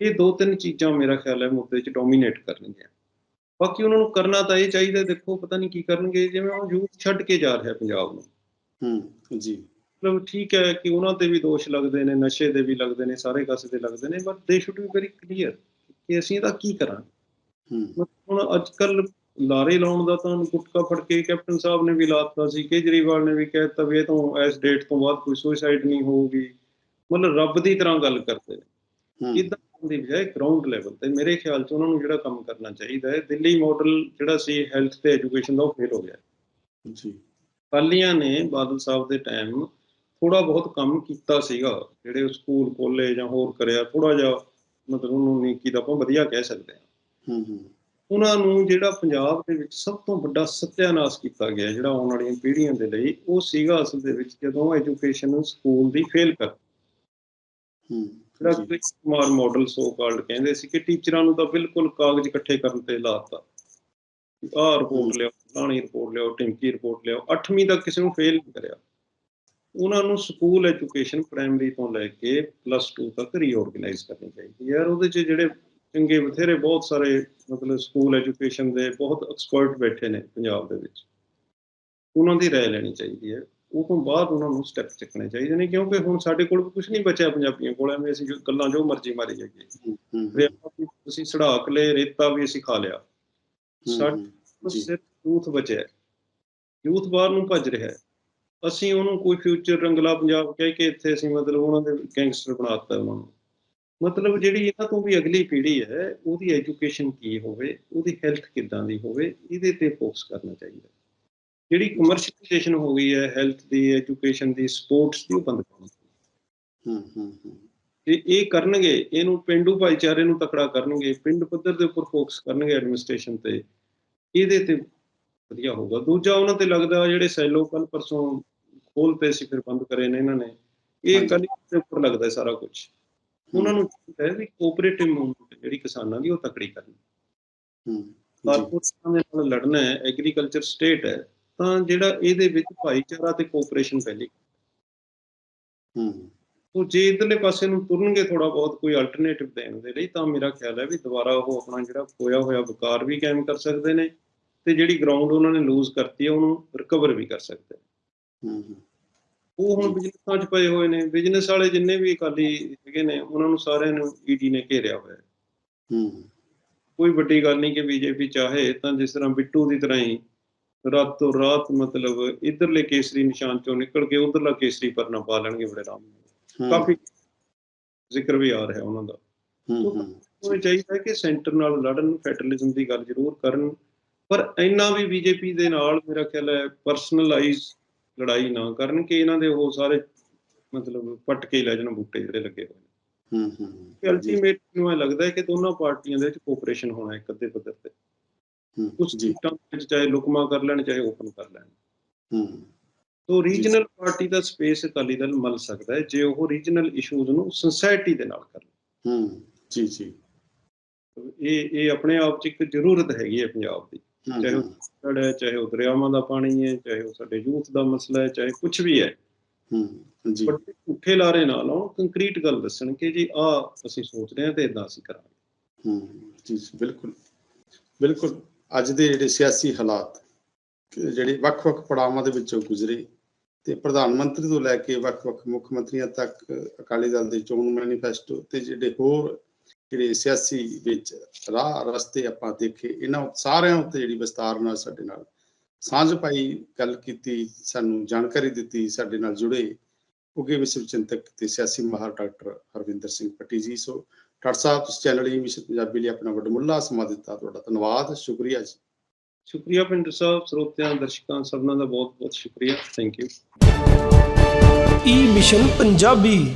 Speaker 2: ਇਹ ਦੋ ਤਿੰਨ ਚੀਜ਼ਾਂ ਮੇਰਾ ਖਿਆਲ ਹੈ ਮੁੱਦੇ 'ਚ ਡੋਮੀਨੇਟ ਕਰਨਗੀਆਂ। ਬਾਕੀ ਉਹਨਾਂ ਨੂੰ ਕਰਨਾ ਤਾਂ ਇਹ ਚਾਹੀਦਾ ਦੇਖੋ ਪਤਾ ਨਹੀਂ ਕੀ ਕਰਨਗੇ ਜਿਵੇਂ ਉਹ ਯੂਥ ਛੱਡ ਕੇ ਜਾ ਰਿਹਾ ਪੰਜਾਬ ਨੂੰ।
Speaker 1: ਹਮ, ਜੀ।
Speaker 2: ਮਤਲਬ ਠੀਕ ਹੈ ਕਿ ਉਹਨਾਂ ਤੇ ਵੀ ਦੋਸ਼ ਲੱਗਦੇ ਨੇ ਨਸ਼ੇ ਦੇ ਵੀ ਲੱਗਦੇ ਨੇ ਸਾਰੇ ਕਾਸੇ ਦੇ ਲੱਗਦੇ ਨੇ ਬਟ ਦੇ ਸ਼ੁੱਡ ਬੀ ਵੈਰੀ ਕਲੀਅਰ ਕਿ ਅਸੀਂ ਇਹਦਾ ਕੀ ਕਰਾਂਗੇ।
Speaker 1: ਹੂੰ।
Speaker 2: ਮਤਲਬ ਹੁਣ ਅੱਜ ਕੱਲ ਲਾਰੇ ਲਾਉਣ ਦਾ ਤਾਂ ਗੁਟਕਾ ਫੜ ਕੇ ਕੈਪਟਨ ਸਾਹਿਬ ਨੇ ਵੀ ਲਾਤਾ ਸੀ ਕੇਜਰੀਵਾਲ ਨੇ ਵੀ ਕਹਿਤਾ ਵੀ ਇਹ ਤੋਂ ਇਸ ਡੇਟ ਤੋਂ ਬਾਅਦ ਕੋਈ ਸੁਸਾਈਡ ਨਹੀਂ ਹੋਊਗੀ। ਮਤਲਬ ਰੱਬ ਦੀ ਤਰ੍ਹਾਂ ਗੱਲ ਕਰਦੇ ਨੇ।
Speaker 1: ਹੂੰ।
Speaker 2: ਇਦਾਂ ਦੀ ਬਜਾਏ ਗਰਾਊਂਡ ਲੈਵਲ ਤੇ ਮੇਰੇ ਖਿਆਲ ਚ ਉਹਨਾਂ ਨੂੰ ਜਿਹੜਾ ਕੰਮ ਕਰਨਾ ਚਾਹੀਦਾ ਹੈ ਦਿੱਲੀ ਮਾਡਲ ਜਿਹੜਾ ਸੀ ਹੈਲਥ ਤੇ ਐਜੂਕੇਸ਼ਨ ਦਾ ਉਹ ਫੇਲ ਹੋ ਗਿਆ
Speaker 1: ਜੀ।
Speaker 2: ਅਕਾਲੀਆਂ ਨੇ ਬਾਦਲ ਸਾਹਿਬ ਦੇ ਟਾਈਮ ਥੋੜਾ ਬਹੁਤ ਕੰਮ ਕੀਤਾ ਸੀਗਾ ਜਿਹੜੇ ਸਕੂਲ ਖੋਲੇ ਜਾਂ ਹੋਰ ਕਰਿਆ ਥੋੜਾ ਜਿਹਾ ਮਤਲਬ ਉਹਨੂੰ ਨਹੀਂ ਕੀਤਾ ਆਪਾਂ ਵਧੀਆ ਕਹਿ ਸਕਦੇ ਹਾਂ।
Speaker 1: ਹੂੰ ਹੂੰ।
Speaker 2: ਉਹਨਾਂ ਨੂੰ ਜਿਹੜਾ ਪੰਜਾਬ ਦੇ ਵਿੱਚ ਸਭ ਤੋਂ ਵੱਡਾ ਸੱਤਿਆਨਾਸ਼ ਕੀਤਾ ਗਿਆ ਜਿਹੜਾ ਆਉਣ ਵਾਲੀਆਂ ਪੀੜ੍ਹੀਆਂ ਦੇ ਲਈ ਉਹ ਸੀਗਾ ਅਸਲ ਦੇ ਵਿੱਚ ਜਦੋਂ ਐਜੂਕੇਸ਼ਨ ਸਕੂਲ ਦੀ ਫੇਲ ਕਰ
Speaker 1: ਹੂੰ।
Speaker 2: ਜਿਹੜਾ Krish Kumar model so called ਕਹਿੰਦੇ ਸੀ ਕਿ ਟੀਚਰਾਂ ਨੂੰ ਤਾਂ ਬਿਲਕੁਲ ਕਾਗਜ਼ ਇਕੱਠੇ ਕਰਨ ਤੇ ਲਾਤਾ ਆਹ ਰਿਪੋਰਟ ਲਿਆਓ, ਫਲਾਣੀ ਰਿਪੋਰਟ ਲਿਆਓ, ਟਿੰਕੀ ਰਿਪੋਰਟ ਲਿਆਓ 8ਵੀਂ ਤੱਕ ਕਿਸੇ ਨੂੰ ਫੇਲ ਨਹੀਂ ਕਰਿਆ। ਉਹਨਾਂ ਨੂੰ ਸਕੂਲ ਐਜੂਕੇਸ਼ਨ ਪ੍ਰਾਇਮਰੀ ਤੋਂ ਲੈ ਕੇ ਪਲੱਸ 2 ਤੱਕ ਰੀਆਰਗੇਨਾਈਜ਼ ਕਰਨੀ ਚਾਹੀਦੀ ਹੈ। ਯਾਰ ਉਹਦੇ 'ਚ ਜਿਹੜੇ ਚੰਗੇ ਬਥੇਰੇ ਬਹੁਤ ਸਾਰੇ ਮਤਲਬ ਸਕੂਲ ਐਜੂਕੇਸ਼ਨ ਦੇ ਬਹੁਤ ਐਕਸਪਰਟ ਬੈਠੇ ਨੇ ਪੰਜਾਬ ਦੇ ਵਿੱਚ। ਉਹਨਾਂ ਦੀ ਰਾਏ ਲੈਣੀ ਚਾਹੀਦੀ ਹੈ। ਉਹ ਤੋਂ ਬਾਅਦ ਉਹਨਾਂ ਨੂੰ ਸਟੈਪ ਚੱਕਣੇ ਚਾਹੀਦੇ ਨੇ ਕਿਉਂਕਿ ਹੁਣ ਸਾਡੇ ਕੋਲ ਕੁਝ ਨਹੀਂ ਬਚਿਆ ਪੰਜਾਬੀਆਂ ਕੋਲ ਐਵੇਂ ਅਸੀਂ ਜੋ- ਗੱਲਾਂ ਜੋ ਮਰਜ਼ੀ ਮਾਰੀ ਜਾਈਏ। ਵੀ ਅਸੀਂ ਸੜਾਕ ਲਏ ਰੇਤਾ ਵੀ ਅਸੀਂ ਖਾ ਲਿਆ। ਸਾਡੇ। ਸਿਰਫ ਯੂਥ ਬਚਿਆ। ਯੂਥ ਬਾਹਰ ਨੂੰ ਭੱਜ ਰਿਹਾ। ਹੈ ਅਸੀਂ ਉਹਨੂੰ ਕੋਈ ਫਿਊਚਰ ਰੰਗਲਾ ਪੰਜਾਬ ਕਹਿ ਕੇ ਇੱਥੇ ਅਸੀਂ ਮਤਲਬ ਉਹਨਾਂ ਦੇ ਗੈਂਗਸਟਰ ਬਣਾਤਾ ਉਹਨਾਂ ਨੂੰ। ਮਤਲਬ ਜਿਹੜੀ ਇਹਨਾਂ ਤੋਂ ਵੀ ਅਗਲੀ ਪੀੜ੍ਹੀ ਹੈ ਉਹਦੀ ਐਜੂਕੇਸ਼ਨ ਕੀ ਹੋਵੇ ਉਹਦੀ ਹੈਲਥ ਕਿੱਦਾਂ ਦੀ ਹੋਵੇ ਇਹਦੇ ਤੇ ਫੋਕਸ ਕਰਨਾ ਚਾਹੀਦਾ। ਜਿਹੜੀ ਕਮਰਸ਼ੀਅਲਾਈਜੇਸ਼ਨ ਹੋ ਗਈ ਹੈ ਹੈਲਥ ਦੀ ਐਜੂਕੇਸ਼ਨ ਦੀ ਸਪੋਰਟਸ ਦੀ ਬੰਦ ਕਰਨੀ
Speaker 1: ਹੂੰ ਹੂੰ ਹੂੰ।
Speaker 2: ਤੇ ਇਹ ਕਰਨਗੇ ਇਹਨੂੰ ਪਿੰਡੂ ਭਾਈਚਾਰੇ ਨੂੰ ਤਕੜਾ ਕਰਨਗੇ ਪਿੰਡ ਪੱਧਰ ਦੇ ਉੱਪਰ ਫੋਕਸ ਕਰਨਗੇ ਐਡਮਿਨਿਸਟ੍ਰੇਸ਼ਨ ਤੇ ਇਹਦੇ ਤੇ ਵਧੀਆ ਹੋਊਗਾ। ਦੂਜਾ ਉਹਨਾਂ ਤੇ ਲੱਗਦਾ ਜਿਹੜੇ ਸੈਲੋ ਕੱਲ ਪਰਸੋਂ ਖੋਲਤੇ ਸੀ ਫਿਰ ਬੰਦ ਕਰੇ ਨੇ ਇਹਨਾਂ ਨੇ ਇਹ। ਕੱਲ ਦੇ ਉੱਪਰ ਲੱਗਦਾ ਸਾਰਾ ਕੁਝ ਉਹਨਾਂ ਨੂੰ ਚਾਹੀਦਾ ਵੀ ਕੋਆਪਰੇਟਿਵ ਮੂਵਮੈਂਟ ਜਿਹੜੀ ਕਿਸਾਨਾਂ ਦੀ ਉਹ ਤਕੜੀ ਕਰਨੀ।
Speaker 1: ਹੂੰ
Speaker 2: ਦੇ ਨਾਲ ਲੜਨਾ ਹੈ ਐਗਰੀਕਲਚਰ ਸਟੇਟ ਹੈ ਤਾਂ ਜਿਹੜਾ ਇਹਦੇ ਵਿੱਚ ਭਾਈਚਾਰਾ ਤੇ ਕੋਆਪਰੇਸ਼ਨ ਪਹਿਲੀ
Speaker 1: ਹੂੰ।
Speaker 2: ਉਹ ਜੇ ਇਧਰਲੇ ਪਾਸੇ ਨੂੰ ਤੁਰਨਗੇ ਥੋੜਾ ਬਹੁਤ ਕੋਈ ਅਲਟਰਨੇਟਿਵ ਦੇਣ ਦੇ ਲਈ ਤਾਂ ਮੇਰਾ ਖਿਆਲ ਹੈ ਵੀ ਦੁਬਾਰਾ ਉਹ ਆਪਣਾ ਜਿਹੜਾ ਖੋਇਆ ਹੋਇਆ ਵਕਾਰ ਵੀ ਕਾਇਮ ਕਰ ਸਕਦੇ ਨੇ ਤੇ ਜਿਹੜੀ ਗਰਾਊਂਡ ਉਹਨਾਂ ਨੇ ਲੂਜ਼ ਕਰਤੀ ਹੈ ਉਹਨੂੰ ਰਿਕਵਰ ਵੀ ਕਰ ਸਕਦੇ।
Speaker 1: ਹੂੰ ਹੂੰ,
Speaker 2: ਉਹ ਹੁਣ ਬਿਜ਼ਨਸਾਂ 'ਚ ਪਏ ਹੋਏ ਨੇ। ਬਿਜ਼ਨਸ ਵਾਲੇ ਜਿੰਨੇ ਵੀ ਅਕਾਲੀ ਹੈਗੇ ਨੇ ਉਹਨਾਂ ਨੂੰ ਸਾਰਿਆਂ ਨੂੰ ਈਡੀ ਨੇ ਘੇਰਿਆ ਹੋਇਆ ਹੈ।
Speaker 1: ਹੂੰ।
Speaker 2: ਕੋਈ ਵੱਡੀ ਗੱਲ ਨਹੀਂ ਕਿ ਬੀਜੇਪੀ ਚਾਹੇ ਤਾਂ ਜਿਸ ਤਰ੍ਹਾਂ ਬਿੱਟੂ ਦੀ ਤਰ੍ਹਾਂ ਹੀ ਰਾਤੋਂ ਰਾਤ ਮਤਲਬ ਇਧਰਲੇ ਕੇਸਰੀ ਨਿਸ਼ਾਨ ਚੋਂ ਨਿਕਲ ਕੇ ਉਧਰਲਾ ਕੇਸਰੀ ਪਰਨਾ ਪਾ ਲੈਣਗੇ ਬੜੇ ਆਰਾਮ ਨਾਲ। ਕਾਫੀ ਜ਼ਿਕਰ ਵੀ ਆ ਰਿਹਾ ਉਹਨਾਂ ਦਾ।
Speaker 1: ਹੂੰ ਹੂੰ।
Speaker 2: ਉਹ ਚਾਹੀਦਾ ਹੈ ਕਿ ਸੈਂਟਰ ਨਾਲ ਲੜਨ ਫੈਡਰਲਿਜ਼ਮ ਦੀ ਗੱਲ ਜ਼ਰੂਰ ਕਰਨ। ਪਰ ਇੰਨਾ ਵੀ ਬੀਜੇਪੀ ਦੇ ਨਾਲ ਮੇਰਾ ਖਿਆਲ ਹੈ ਪਰਸਨਲਾਈਜ਼ ਲੜਾਈ ਨਾ ਕਰਨ ਕਿ ਇਹਨਾਂ ਦੇ ਉਹ ਸਾਰੇ ਮਤਲਬ ਪੱਟ ਕੇ ਲੈ ਜਾਣ ਬੂਟੇ ਜਿਹੜੇ ਲੱਗੇ ਹੋਏ ਨੇ।
Speaker 1: ਹੂੰ ਹੂੰ
Speaker 2: ਅਲਟੀਮੇਟ ਨੂੰ ਇਹ ਲੱਗਦਾ ਹੈ ਕਿ ਦੋਨਾਂ ਪਾਰਟੀਆਂ ਦੇ ਵਿੱਚ ਕੋਆਪਰੇਸ਼ਨ ਹੋਣਾ ਇੱਕ ਅੱਧੇ ਪੱਧਰ ਤੇ। ਕੁਝ
Speaker 1: ਜੀ
Speaker 2: ਸੀਟਾਂ ਵਿੱਚ ਚਾਹੇ ਲੁਕਮਾ ਕਰ ਲੈਣ ਚਾਹੇ ਓਪਨ ਕਰ ਲੈਣ।
Speaker 1: ਹੂੰ।
Speaker 2: ਤੋ ਰੀਜਨਲ ਪਾਰਟੀ ਦਾ ਸਪੇਸ ਅਕਾਲੀ ਦਲ ਮਲ ਸਕਦਾ ਹੈ ਜੇ ਉਹ ਰੀਜਨਲ ਇਸ਼ੂਜ਼ ਨੂੰ ਸਿੰਸੈਰਿਟੀ ਦੇ ਨਾਲ ਕਰ
Speaker 1: ਹੂੰ ਜੀ ਜੀ।
Speaker 2: ਇਹ ਇਹ ਆਪਣੇ ਆਪ 'ਚ ਇੱਕ ਜ਼ਰੂਰਤ ਹੈਗੀ ਹੈ ਪੰਜਾਬ ਦੀ। ਚਾਹੇ ਉਹ ਸੜ ਹੈ ਚਾਹੇ ਉਹ ਦਰਿਆਵਾਂ ਦਾ ਪਾਣੀ ਹੈ ਚਾਹੇ ਉਹ ਸਾਡੇ ਯੂਥ ਦਾ ਮਸਲਾ ਹੈ ਚਾਹੇ ਕੁਝ ਵੀ ਹੈ।
Speaker 1: ਹੂੰ ਜੀ।
Speaker 2: ਵੱਡੇ ਝੂਠੇ ਲਾਰੇ ਨਾ ਲਾਉਣ ਕੰਕਰੀਟ ਗੱਲ ਦੱਸਣ ਕਿ ਜੀ ਆ ਅਸੀਂ ਸੋਚ ਰਹੇ ਹਾਂ ਤੇ ਇਦਾਂ ਅਸੀਂ ਕਰਾਂਗੇ।
Speaker 1: ਹੂੰ ਜੀ, ਬਿਲਕੁਲ। ਬਿਲਕੁਲ। ਅੱਜ ਦੇ ਜਿਹੜੇ ਸਿਆਸੀ ਹਾਲਾਤ, ਜਿਹੜੇ ਵੱਖ-ਵੱਖ ਪੜਾਵਾਂ ਦੇ ਵਿੱਚੋਂ ਗੁਜ਼ਰੇ ਤੇ ਪ੍ਰਧਾਨ ਮੰਤਰੀ ਤੋਂ ਲੈ ਕੇ ਵੱਖ-ਵੱਖ ਮੁੱਖ ਮੰਤਰੀਆਂ ਤੱਕ ਅਕਾਲੀ ਦਲ ਦੇ ਚੋਣ ਮੈਨੀਫੈਸਟੋ ਤੇ ਜਿਹੜੇ ਹੋਰ ਜਿਹੜੇ ਸਿਆਸੀ ਵਿੱਚ ਰਾਹ ਰਸਤੇ ਆਪਾਂ ਦੇਖੇ, ਇਹਨਾਂ ਸਾਰਿਆਂ ਉੱਤੇ ਜਿਹੜੀ ਵਿਸਤਾਰ ਨਾਲ ਸਾਡੇ ਨਾਲ ਸਾਂਝ ਪਾਈ, ਗੱਲ ਕੀਤੀ, ਸਾਨੂੰ ਜਾਣਕਾਰੀ ਦਿੱਤੀ, ਸਾਡੇ ਨਾਲ ਜੁੜੇ ਉਗੇ ਵਿਸ਼ਵ ਚਿੰਤਕ ਤੇ ਸਿਆਸੀ ਮਾਹਰ doctor Harvinder Singh Patti ji, so doctor ਸਾਹਿਬ ਤੁਸੀਂ ਚੈਨਲ ਈ ਮਿਸ਼ਨ ਪੰਜਾਬੀ ਲਈ ਆਪਣਾ ਵੱਡਾ ਮੁੱਲਾ ਸਮਾਂ ਦਿੱਤਾ ਤੁਹਾਡਾ। ਧੰਨਵਾਦ ਸ਼ੁਕਰੀਆ ਜੀ।
Speaker 2: ਸ਼ੁਕਰੀਆ ਪਿੰਡਰ ਸਾਹਿਬ ਸਰੋਤਿਆਂ ਦਰਸ਼ਕਾਂ ਸਭਨਾਂ ਦਾ ਬਹੁਤ ਬਹੁਤ ਸ਼ੁਕਰੀਆ। Thank you
Speaker 3: E mission Punjabi